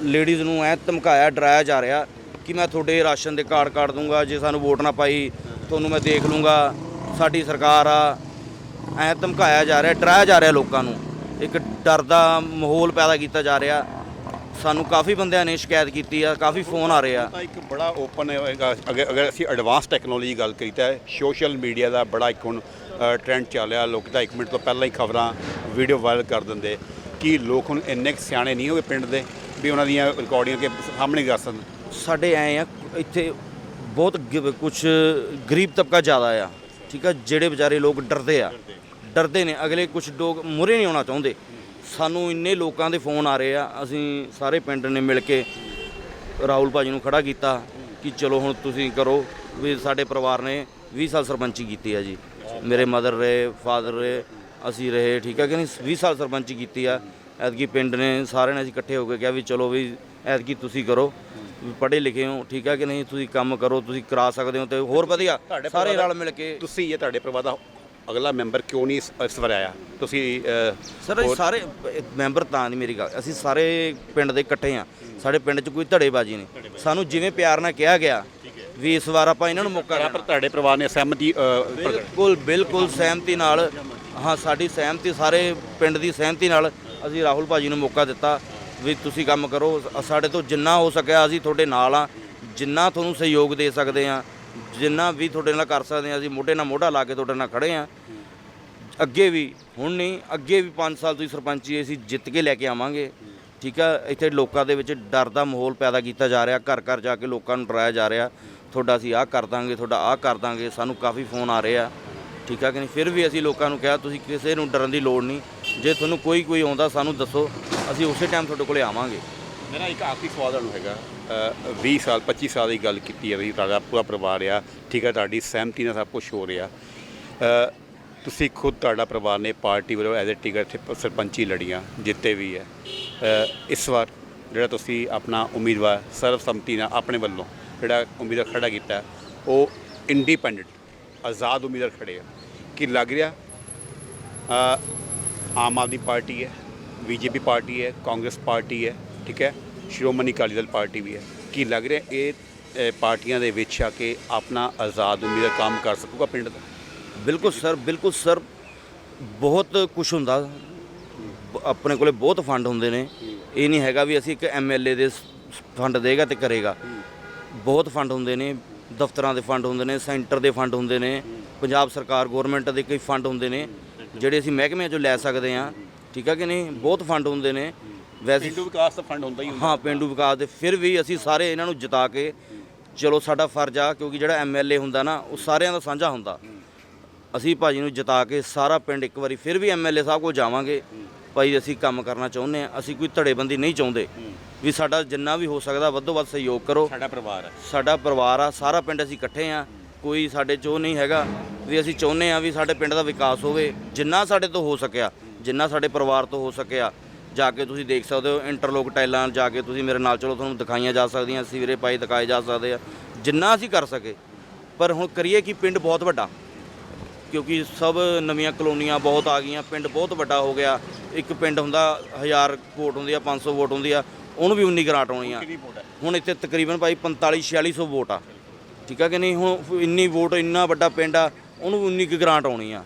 [SPEAKER 5] ਲੇਡੀਜ਼ ਨੂੰ ਐ ਧਮਕਾਇਆ, ਡਰਾਇਆ ਜਾ ਰਿਹਾ ਕਿ ਮੈਂ ਤੁਹਾਡੇ ਰਾਸ਼ਨ ਦੇ ਕਾਰਡ ਕੱਟ ਦੂੰਗਾ, ਜੇ ਸਾਨੂੰ ਵੋਟ ਨਾ ਪਾਈ, ਤੁਹਾਨੂੰ ਮੈਂ ਦੇਖ ਲੂੰਗਾ, ਸਾਡੀ ਸਰਕਾਰ ਆ। ਐ ਧਮਕਾਇਆ ਜਾ ਰਿਹਾ, ਡਰਾਇਆ ਜਾ ਰਿਹਾ ਲੋਕਾਂ ਨੂੰ। ਇੱਕ ਡਰ ਦਾ ਮਾਹੌਲ ਪੈਦਾ ਕੀਤਾ ਜਾ ਰਿਹਾ। ਸਾਨੂੰ ਕਾਫੀ ਬੰਦਿਆਂ ਨੇ ਸ਼ਿਕਾਇਤ ਕੀਤੀ ਆ, ਕਾਫੀ ਫੋਨ ਆ ਰਹੇ ਆ।
[SPEAKER 1] ਤਾਂ ਇੱਕ ਬੜਾ ਓਪਨ ਹੋਏਗਾ ਅਗਰ ਅਗਰ ਅਸੀਂ ਐਡਵਾਂਸ ਟੈਕਨੋਲੋਜੀ ਗੱਲ ਕਰੀ ਤਾਂ ਸੋਸ਼ਲ ਮੀਡੀਆ ਦਾ ਬੜਾ ਇੱਕ ਹੁਣ ਟ੍ਰੈਂਡ ਚੱਲਿਆ ਲੋਕ ਤਾਂ 1 ਮਿੰਟ ਤੋਂ ਪਹਿਲਾਂ ਹੀ ਖਬਰਾਂ ਵੀਡੀਓ ਵਾਇਰਲ ਕਰ ਦਿੰਦੇ। ਕੀ ਲੋਕ ਹੁਣ ਇੰਨੇ ਕੁ ਸਿਆਣੇ ਨਹੀਂ ਹੋਏ ਪਿੰਡ ਦੇ ਵੀ ਉਹਨਾਂ ਦੀਆਂ ਰਿਕਾਰਡਿੰਗਾਂ ਕੇ ਸਾਹਮਣੇ ਕਰ ਸਕਣ?
[SPEAKER 5] ਸਾਡੇ ਐ ਆ ਇੱਥੇ ਬਹੁਤ ਕੁਝ ਗਰੀਬ ਤਬਕਾ ਜ਼ਿਆਦਾ ਆ ਠੀਕ ਆ ਜਿਹੜੇ ਵਿਚਾਰੇ ਲੋਕ ਡਰਦੇ ਆ। ਡਰਦੇ। ਨੇ ਅਗਲੇ ਕੁਝ ਲੋਕ ਮੁਰੇ ਨਹੀਂ ਆਉਣਾ ਚਾਹੁੰਦੇ। ਸਾਨੂੰ ਇੰਨੇ ਲੋਕਾਂ ਦੇ ਫੋਨ ਆ ਰਹੇ ਆ ਅਸੀਂ ਸਾਰੇ ਪਿੰਡ ਨੇ ਮਿਲ ਕੇ ਰਾਹੁਲ ਭਾਜੀ ਨੂੰ ਖੜਾ ਕੀਤਾ ਕਿ ਚਲੋ ਹੁਣ ਤੁਸੀਂ ਕਰੋ ਵੀ ਸਾਡੇ ਪਰਿਵਾਰ ਨੇ 20 ਸਾਲ ਸਰਪੰਚੀ ਕੀਤੀ ਆ ਜੀ। ਮੇਰੇ ਮਦਰ ਰਹੇ ਫਾਦਰ ਰਹੇ ਅਸੀਂ ਰਹੇ ਠੀਕ ਆ ਕਿ ਨਹੀਂ? 20 ਸਾਲ ਸਰਪੰਚੀ ਕੀਤੀ ਆ। ਐਤਕੀ ਪਿੰਡ ਨੇ ਸਾਰਿਆਂ ਨੇ ਅਸੀਂ ਇਕੱਠੇ ਹੋ ਕੇ ਕਿਹਾ ਵੀ ਚਲੋ ਵੀ ਐਤਕੀ ਤੁਸੀਂ ਕਰੋ ਵੀ ਪੜ੍ਹੇ ਲਿਖੇ ਹੋ ਠੀਕ ਆ ਕਿ ਨਹੀਂ? ਤੁਸੀਂ ਕੰਮ ਕਰੋ ਤੁਸੀਂ ਕਰਾ ਸਕਦੇ ਹੋ ਤੇ ਹੋਰ ਵਧੀਆ ਸਾਰੇ ਰਲ ਮਿਲ ਕੇ
[SPEAKER 1] ਤੁਸੀਂ ਇਹ ਤੁਹਾਡੇ ਪਰਿਵਾਰ ਦਾ ਅਗਲਾ ਮੈਂਬਰ ਕਿਉਂ ਨਹੀਂ ਇਸ- ਵਾਰ ਆਇਆ? ਤੁਸੀਂ
[SPEAKER 5] ਸਰ ਅਸੀਂ ਸਾਰੇ ਮੈਂਬਰ ਤਾਂ ਨਹੀਂ ਮੇਰੀ ਗੱਲ ਅਸੀਂ ਸਾਰੇ ਪਿੰਡ ਦੇ ਇਕੱਠੇ ਆ ਸਾਡੇ ਪਿੰਡ 'ਚ ਕੋਈ ਧੜੇਬਾਜ਼ੀ ਨਹੀਂ। ਸਾਨੂੰ ਜਿਵੇਂ ਪਿਆਰ ਨਾਲ ਕਿਹਾ ਗਿਆ ਵੀ ਇਸ ਵਾਰ ਆਪਾਂ ਇਹਨਾਂ ਨੂੰ ਮੌਕਾ
[SPEAKER 1] ਪਰ
[SPEAKER 5] ਦੇਣਾ।
[SPEAKER 1] ਤੁਹਾਡੇ ਪਰਿਵਾਰ ਨੇ ਸਹਿਮਤੀ
[SPEAKER 5] ਬਿਲਕੁਲ ਬਿਲਕੁਲ ਸਹਿਮਤੀ ਨਾਲ ਹਾਂ, ਸਾਡੀ ਸਹਿਮਤੀ, ਸਾਰੇ ਪਿੰਡ ਦੀ ਸਹਿਮਤੀ ਨਾਲ ਅਸੀਂ ਰਾਹੁਲ ਭਾਜੀ ਨੂੰ ਮੌਕਾ ਦਿੱਤਾ ਵੀ ਤੁਸੀਂ ਕੰਮ ਕਰੋ। ਸਾਡੇ ਤੋਂ ਜਿੰਨਾ ਹੋ ਸਕਿਆ ਅਸੀਂ ਤੁਹਾਡੇ ਨਾਲ ਆ ਜਿੰਨਾ ਤੁਹਾਨੂੰ ਸਹਿਯੋਗ ਦੇ ਸਕਦੇ ਆ ਜਿੰਨਾ ਵੀ ਤੁਹਾਡੇ ਨਾਲ ਕਰ ਸਕਦੇ ਆ ਅਸੀਂ ਮੋਢੇ ਨਾਲ ਮੋਢਾ ਲਾ ਕੇ ਤੁਹਾਡੇ ਨਾਲ ਖੜੇ ਆ ਅੱਗੇ ਵੀ, ਹੁਣ ਨਹੀਂ, ਅੱਗੇ ਵੀ 5 ਸਾਲ ਤੁਸੀਂ ਸਰਪੰਚੀ ਅਸੀਂ ਜਿੱਤ ਕੇ ਲੈ ਕੇ ਆਵਾਂਗੇ। ਠੀਕ ਆ, ਇੱਥੇ ਲੋਕਾਂ ਦੇ ਵਿੱਚ ਡਰ ਦਾ ਮਾਹੌਲ ਪੈਦਾ ਕੀਤਾ ਜਾ ਰਿਹਾ, ਘਰ ਘਰ ਜਾ ਕੇ ਲੋਕਾਂ ਨੂੰ ਡਰਾਇਆ ਜਾ ਰਿਹਾ। ਤੁਹਾਡਾ ਅਸੀਂ ਆਹ ਕਰ ਦਾਂਗੇ, ਤੁਹਾਡਾ ਆਹ ਕਰ ਦਾਂਗੇ, ਸਾਨੂੰ ਕਾਫੀ ਫੋਨ ਆ ਰਹੇ ਆ। ਠੀਕ ਆ ਕਿ ਨਹੀਂ? ਫਿਰ ਵੀ ਅਸੀਂ ਲੋਕਾਂ ਨੂੰ ਕਿਹਾ ਤੁਸੀਂ ਕਿਸੇ ਨੂੰ ਡਰਨ ਦੀ ਲੋੜ ਨਹੀਂ। ਜੇ ਤੁਹਾਨੂੰ ਕੋਈ ਕੋਈ ਆਉਂਦਾ ਸਾਨੂੰ ਦੱਸੋ। ਅਸੀਂ ਉਸੇ ਟਾਈਮ ਤੁਹਾਡੇ ਕੋਲੇ ਆਵਾਂਗੇ।
[SPEAKER 1] ਮੇਰਾ ਇੱਕ ਆਖਰੀ ਸਵਾਲ ਤੁਹਾਨੂੰ ਹੈਗਾ। ਅ, 20 ਸਾਲ 25 ਸਾਲ ਦੀ ਗੱਲ ਕੀਤੀ ਹੈ ਵੀ ਤੁਹਾਡਾ ਪੂਰਾ ਪਰਿਵਾਰ ਆ। ਠੀਕ ਹੈ ਤੁਹਾਡੀ ਸਹਿਮਤੀ ਨਾਲ ਸਭ ਕੁਝ ਹੋ ਰਿਹਾ। ਤੁਸੀਂ ਖੁਦ ਤੁਹਾਡਾ ਪਰਿਵਾਰ ਨੇ ਪਾਰਟੀ ਵੱਲੋਂ ਐਜ਼ ਅ ਟਿਕਟ ਇੱਥੇ ਸਰਪੰਚੀ ਲੜੀਆਂ ਜਿੱਤੇ ਵੀ ਹੈ। ਇਸ ਵਾਰ ਜਿਹੜਾ ਤੁਸੀਂ ਆਪਣਾ ਉਮੀਦਵਾਰ ਸਰਬਸੰਮਤੀ ਨਾਲ ਆਪਣੇ ਵੱਲੋਂ ਜਿਹੜਾ ਉਮੀਦਵਾਰ ਖੜਾ ਕੀਤਾ ਉਹ ਇੰਡੀਪੈਂਡੈਂਟ ਆਜ਼ਾਦ ਉਮੀਦਵਾਰ ਖੜੇ ਆ। ਕੀ ਲੱਗ ਰਿਹਾ ਆਮ ਆਦਮੀ ਪਾਰਟੀ ਹੈ ਬੀਜੇਪੀ ਪਾਰਟੀ ਹੈ ਕਾਂਗਰਸ ਪਾਰਟੀ ਹੈ ਠੀਕ ਹੈ ਸ਼੍ਰੋਮਣੀ ਅਕਾਲੀ ਦਲ ਪਾਰਟੀ ਵੀ ਹੈ। ਕੀ ਲੱਗ ਰਿਹਾ ਇਹ ਪਾਰਟੀਆਂ ਦੇ ਵਿੱਚ ਆ ਕੇ ਆਪਣਾ ਆਜ਼ਾਦ ਉਮੀਦਵਾਰ ਕੰਮ ਕਰ ਸਕੂਗਾ ਪਿੰਡ ਦਾ?
[SPEAKER 5] ਬਿਲਕੁਲ ਸਰ ਬਿਲਕੁਲ ਸਰ ਬਹੁਤ ਕੁਝ ਹੁੰਦਾ। ਆਪਣੇ ਕੋਲੇ ਬਹੁਤ ਫੰਡ ਹੁੰਦੇ ਨੇ। ਇਹ ਨਹੀਂ ਹੈਗਾ ਵੀ ਅਸੀਂ ਇੱਕ ਐਮਐਲਏ ਦੇ ਫੰਡ ਦੇਗਾ ਤੇ ਕਰੇਗਾ। ਬਹੁਤ ਫੰਡ ਹੁੰਦੇ ਨੇ। ਦਫ਼ਤਰਾਂ ਦੇ ਫੰਡ ਹੁੰਦੇ ਨੇ ਸੈਂਟਰ ਦੇ ਫੰਡ ਹੁੰਦੇ ਨੇ ਪੰਜਾਬ ਸਰਕਾਰ ਗਵਰਨਮੈਂਟ ਦੇ ਕਈ ਫੰਡ ਹੁੰਦੇ ਨੇ ਜਿਹੜੇ ਅਸੀਂ ਮਹਿਕਮਿਆਂ ਚੋਂ ਲੈ ਸਕਦੇ ਹਾਂ ਠੀਕ ਆ ਕਿ ਨਹੀਂ? ਬਹੁਤ ਫੰਡ ਹੁੰਦੇ ਨੇ। ਵੈਸੇ
[SPEAKER 1] ਪਿੰਡੂ ਵਿਕਾਸ ਦਾ ਫੰਡ ਹੁੰਦਾ ਹੀ ਹੁੰਦਾ।
[SPEAKER 5] ਹਾਂ ਪਿੰਡੂ ਵਿਕਾਸ ਦੇ ਫਿਰ ਵੀ ਅਸੀਂ ਸਾਰੇ ਇਹਨਾਂ ਨੂੰ ਜਿਤਾ ਕੇ ਚਲੋ ਸਾਡਾ ਫਰਜ਼ ਆ ਕਿਉਂਕਿ ਜਿਹੜਾ ਐਮਐਲਏ ਹੁੰਦਾ ਨਾ ਉਹ ਸਾਰਿਆਂ ਦਾ ਸਾਂਝਾ ਹੁੰਦਾ। ਅਸੀਂ ਭਾਜੀ ਨੂੰ ਜਿਤਾ ਕੇ ਸਾਰਾ ਪਿੰਡ ਇੱਕ ਵਾਰੀ ਫਿਰ ਵੀ ਐਮਐਲਏ ਸਾਹਿਬ ਕੋਲ ਜਾਵਾਂਗੇ। ਭਾਈ ਅਸੀਂ ਕੰਮ ਕਰਨਾ ਚਾਹੁੰਦੇ ਆ ਅਸੀਂ ਕੋਈ ਧੜੇਬੰਦੀ ਨਹੀਂ ਚਾਹੁੰਦੇ। ਵੀ ਸਾਡਾ ਜਿੰਨਾ ਵੀ ਹੋ ਸਕਦਾ ਵੱਧੋ ਵੱਧ ਸਹਿਯੋਗ ਕਰੋ।
[SPEAKER 1] ਸਾਡਾ ਪਰਿਵਾਰ ਹੈ।
[SPEAKER 5] ਸਾਡਾ ਪਰਿਵਾਰ ਆ ਸਾਰਾ ਪਿੰਡ ਅਸੀਂ ਇਕੱਠੇ ਆ ਕੋਈ ਸਾਡੇ ਚੋਂ ਨਹੀਂ ਹੈਗਾ ਵੀ ਅਸੀਂ ਚਾਹੁੰਦੇ ਆ ਵੀ ਸਾਡੇ ਪਿੰਡ ਦਾ ਵਿਕਾਸ ਹੋਵੇ। ਜਿੰਨਾ ਸਾਡੇ ਤੋਂ ਹੋ ਸਕਿਆ ਜਿੰਨਾ ਸਾਡੇ ਪਰਿਵਾਰ ਤੋਂ ਹੋ ਸਕਿਆ ਜਾ ਕੇ ਤੁਸੀਂ ਦੇਖ ਸਕਦੇ ਹੋ ਇੰਟਰਲੋਕ ਟਾਈਲਾਂ ਜਾ ਕੇ ਤੁਸੀਂ ਮੇਰੇ ਨਾਲ ਚਲੋ ਤੁਹਾਨੂੰ ਦਿਖਾਈਆਂ ਜਾ ਸਕਦੀਆਂ ਸੀਵਰੇ ਪਾਈ ਦਿਖਾਏ ਜਾ ਸਕਦੇ ਆ। ਜਿੰਨਾ ਅਸੀਂ ਕਰ ਸਕੇ। ਪਰ ਹੁਣ ਕਰੀਏ ਕਿ ਪਿੰਡ ਬਹੁਤ ਵੱਡਾ। ਕਿਉਂਕਿ ਸਭ ਨਵੀਆਂ ਕਲੋਨੀਆਂ ਬਹੁਤ ਆ ਗਈਆਂ ਪਿੰਡ ਬਹੁਤ ਵੱਡਾ ਹੋ ਗਿਆ। ਇੱਕ ਪਿੰਡ ਹੁੰਦਾ 1000 ਵੋਟ ਹੁੰਦੀ ਆ 500 ਵੋਟ ਹੁੰਦੀ ਆ ਉਹਨੂੰ ਵੀ 19 ਗ੍ਰਾਂਟ ਆਉਣੀ ਆ। ਹੁਣ ਇੱਥੇ ਤਕਰੀਬਨ ਭਾਈ 45 4600 ਵੋਟ ਆ। ਠੀਕ ਆ ਕਿ ਨਹੀਂ? ਹੁਣ ਇੰਨੀ ਵੋਟ ਇੰਨਾ ਵੱਡਾ ਪਿੰਡ ਆ ਉਹਨੂੰ ਵੀ 19 ਕੁ ਗ੍ਰਾਂਟ ਆਉਣੀ ਆ।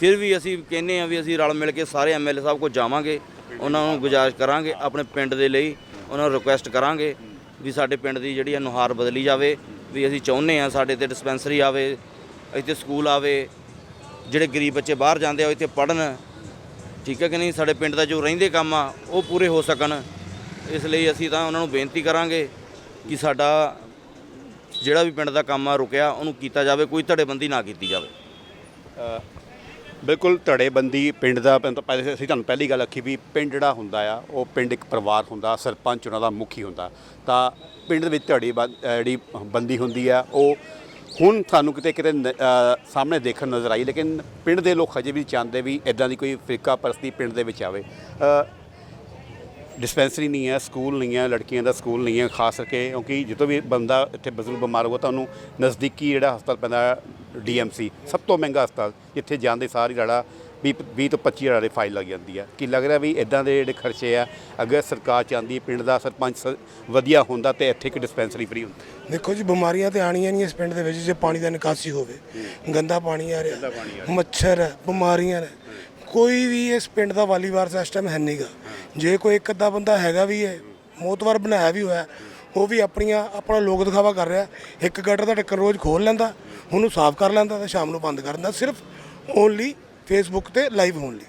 [SPEAKER 5] ਫਿਰ ਵੀ ਅਸੀਂ ਕਹਿੰਦੇ ਆ ਵੀ ਅਸੀਂ ਰਲ ਮਿਲ ਕੇ ਸਾਰੇ ਐਮਐਲਏ ਸਾਹਿਬ ਕੋਲ ਜਾਵਾਂਗੇ ਉਹਨਾਂ ਨੂੰ ਗੁਜ਼ਾਰਿਸ਼ ਕਰਾਂਗੇ ਆਪਣੇ ਪਿੰਡ ਦੇ ਲਈ ਉਹਨਾਂ ਨੂੰ ਰਿਕੁਐਸਟ ਕਰਾਂਗੇ ਵੀ ਸਾਡੇ ਪਿੰਡ ਦੀ ਜਿਹੜੀ ਆ ਨੁਹਾਰ ਬਦਲੀ ਜਾਵੇ ਵੀ ਅਸੀਂ ਚਾਹੁੰਦੇ ਆ ਸਾਡੇ ਤੇ ਡਿਸਪੈਂਸਰੀ ਆਵੇ ਇੱਥੇ ਸਕੂਲ ਆਵੇ ਜਿਹੜੇ ਗਰੀਬ ਬੱਚੇ ਬਾਹਰ ਜਾਂਦੇ ਆ ਇੱਥੇ ਪੜਨ ਠੀਕ ਹੈ ਕਿ ਨਹੀਂ? ਸਾਡੇ ਪਿੰਡ ਦਾ ਜੋ ਰਹਿੰਦੇ ਕੰਮ ਆ, ਉਹ ਪੂਰੇ ਹੋ ਸਕਣ। ਇਸ ਲਈ ਅਸੀਂ ਤਾਂ ਉਹਨਾਂ ਨੂੰ ਬੇਨਤੀ ਕਰਾਂਗੇ ਕਿ ਸਾਡਾ ਜਿਹੜਾ ਵੀ ਪਿੰਡ ਦਾ ਕੰਮ ਆ, ਰੁਕਿਆ, ਉਹਨੂੰ ਕੀਤਾ ਜਾਵੇ, ਕੋਈ ਧੜੇਬੰਦੀ ਨਾ ਕੀਤੀ ਜਾਵੇ।
[SPEAKER 1] ਬਿਲਕੁਲ ਧੜੇਬੰਦੀ ਪਿੰਡ ਦਾ ਪਹਿਲੇ ਅਸੀਂ ਤੁਹਾਨੂੰ ਪਹਿਲੀ ਗੱਲ ਆਖੀ ਵੀ ਪਿੰਡ ਜਿਹੜਾ ਹੁੰਦਾ ਆ, ਉਹ ਪਿੰਡ ਇੱਕ ਪਰਿਵਾਰ ਹੁੰਦਾ, ਸਰਪੰਚ ਉਹਨਾਂ ਦਾ ਮੁਖੀ ਹੁੰਦਾ। ਤਾਂ ਪਿੰਡ ਦੇ ਵਿੱਚ ਧੜੀ ਬੰ- ਜਿਹੜੀ ਬੰਦੀ ਹੁੰਦੀ ਆ, ਉਹ ਹੁਣ ਤੁਹਾਨੂੰ ਕਿਤੇ ਕਿਤੇ ਨ- ਅਹ ਸਾਹਮਣੇ ਦੇਖਣ ਨਜ਼ਰ ਆਈ, ਲੇਕਿਨ ਪਿੰਡ ਦੇ ਲੋਕ ਹਜੇ ਵੀ ਚਾਹੁੰਦੇ ਵੀ ਇਦਾਂ ਦੀ ਕੋਈ ਫਿਰਕਾ ਪਰਸਤੀ ਪਿੰਡ ਦੇ ਵਿੱਚ ਆਵੇ। ਅਹ ਡਿਸਪੈਂਸਰੀ ਨਹੀਂ ਹੈ, ਸਕੂਲ ਨਹੀਂ ਹੈ, ਲੜਕੀਆਂ ਦਾ ਸਕੂਲ ਨਹੀਂ ਹੈ, ਖਾਸ ਕਰਕੇ ਕਿਉਂਕਿ ਜਦੋਂ ਵੀ ਬੰਦਾ ਇੱਥੇ ਬਜ਼ੁਰਗ ਬਿਮਾਰ ਹੋਗਾ ਤਾਂ ਉਹਨੂੰ ਨਜ਼ਦੀਕੀ ਜਿਹੜਾ ਹਸਪਤਾਲ ਪੈਂਦਾ ਡੀਐਮਸੀ, ਸਭ ਤੋਂ ਮਹਿੰਗਾ ਹਸਪਤਾਲ, ਜਿੱਥੇ ਜਾਂਦੇ ਸਾਰ ਹੀ ਜਿਹੜਾ 20 20 ਤੋਂ 25 ਹਜ਼ਾਰ ਦੀ ਫਾਈਲ ਲੱਗ ਜਾਂਦੀ ਹੈ ਕੀ ਲੱਗ ਰਿਹਾ ਵੀ ਇਦਾਂ ਦੇ ਜਿਹੜੇ ਖਰਚੇ ਆ ਅਗਰ ਸਰਕਾਰ ਚਾਹੁੰਦੀ ਪਿੰਡ ਦਾ ਸਰਪੰਚ ਵਧੀਆ ਹੁੰਦਾ ਤੇ ਇੱਥੇ ਇੱਕ ਡਿਸਪੈਂਸਰੀ ਫ੍ਰੀ ਹੁੰਦੀ।
[SPEAKER 6] ਦੇਖੋ ਜੀ ਬਿਮਾਰੀਆਂ ਤੇ ਆਣੀਆਂ ਨਹੀਂ ਇਸ ਪਿੰਡ ਦੇ ਵਿੱਚ ਜੇ ਪਾਣੀ ਦਾ ਨਿਕਾਸੀ ਹੋਵੇ। ਗੰਦਾ ਪਾਣੀ ਆ ਰਿਹਾ ਮੱਛਰ ਹੈ ਬਿਮਾਰੀਆਂ ਨੇ। ਕੋਈ ਵੀ ਇਸ ਪਿੰਡ ਦਾ ਵਾਲੀਵਾਰ ਸਿਸਟਮ ਹੈ ਨਹੀਂਗਾ। ਜੇ ਕੋਈ ਇੱਕ ਅੱਧਾ ਬੰਦਾ ਹੈਗਾ ਵੀ ਹੈ ਮੋਤਵਾਰ ਬਣਾਇਆ ਵੀ ਹੋਇਆ ਉਹ ਵੀ ਆਪਣੀਆਂ ਆਪਣਾ ਲੋਕ ਦਿਖਾਵਾ ਕਰ ਰਿਹਾ। ਇੱਕ ਗਟਰ ਦਾ ਢੱਕਣ ਰੋਜ਼ ਖੋਲ ਲੈਂਦਾ ਉਹਨੂੰ ਸਾਫ਼ ਕਰ ਲੈਂਦਾ ਤੇ ਸ਼ਾਮ ਨੂੰ ਬੰਦ ਕਰ ਦਿੰਦਾ। ਸਿਰਫ ਓਨਲੀ ਫੇਸਬੁੱਕ ਤੇ ਲਾਈਵ ਹੋਣ ਲਈ।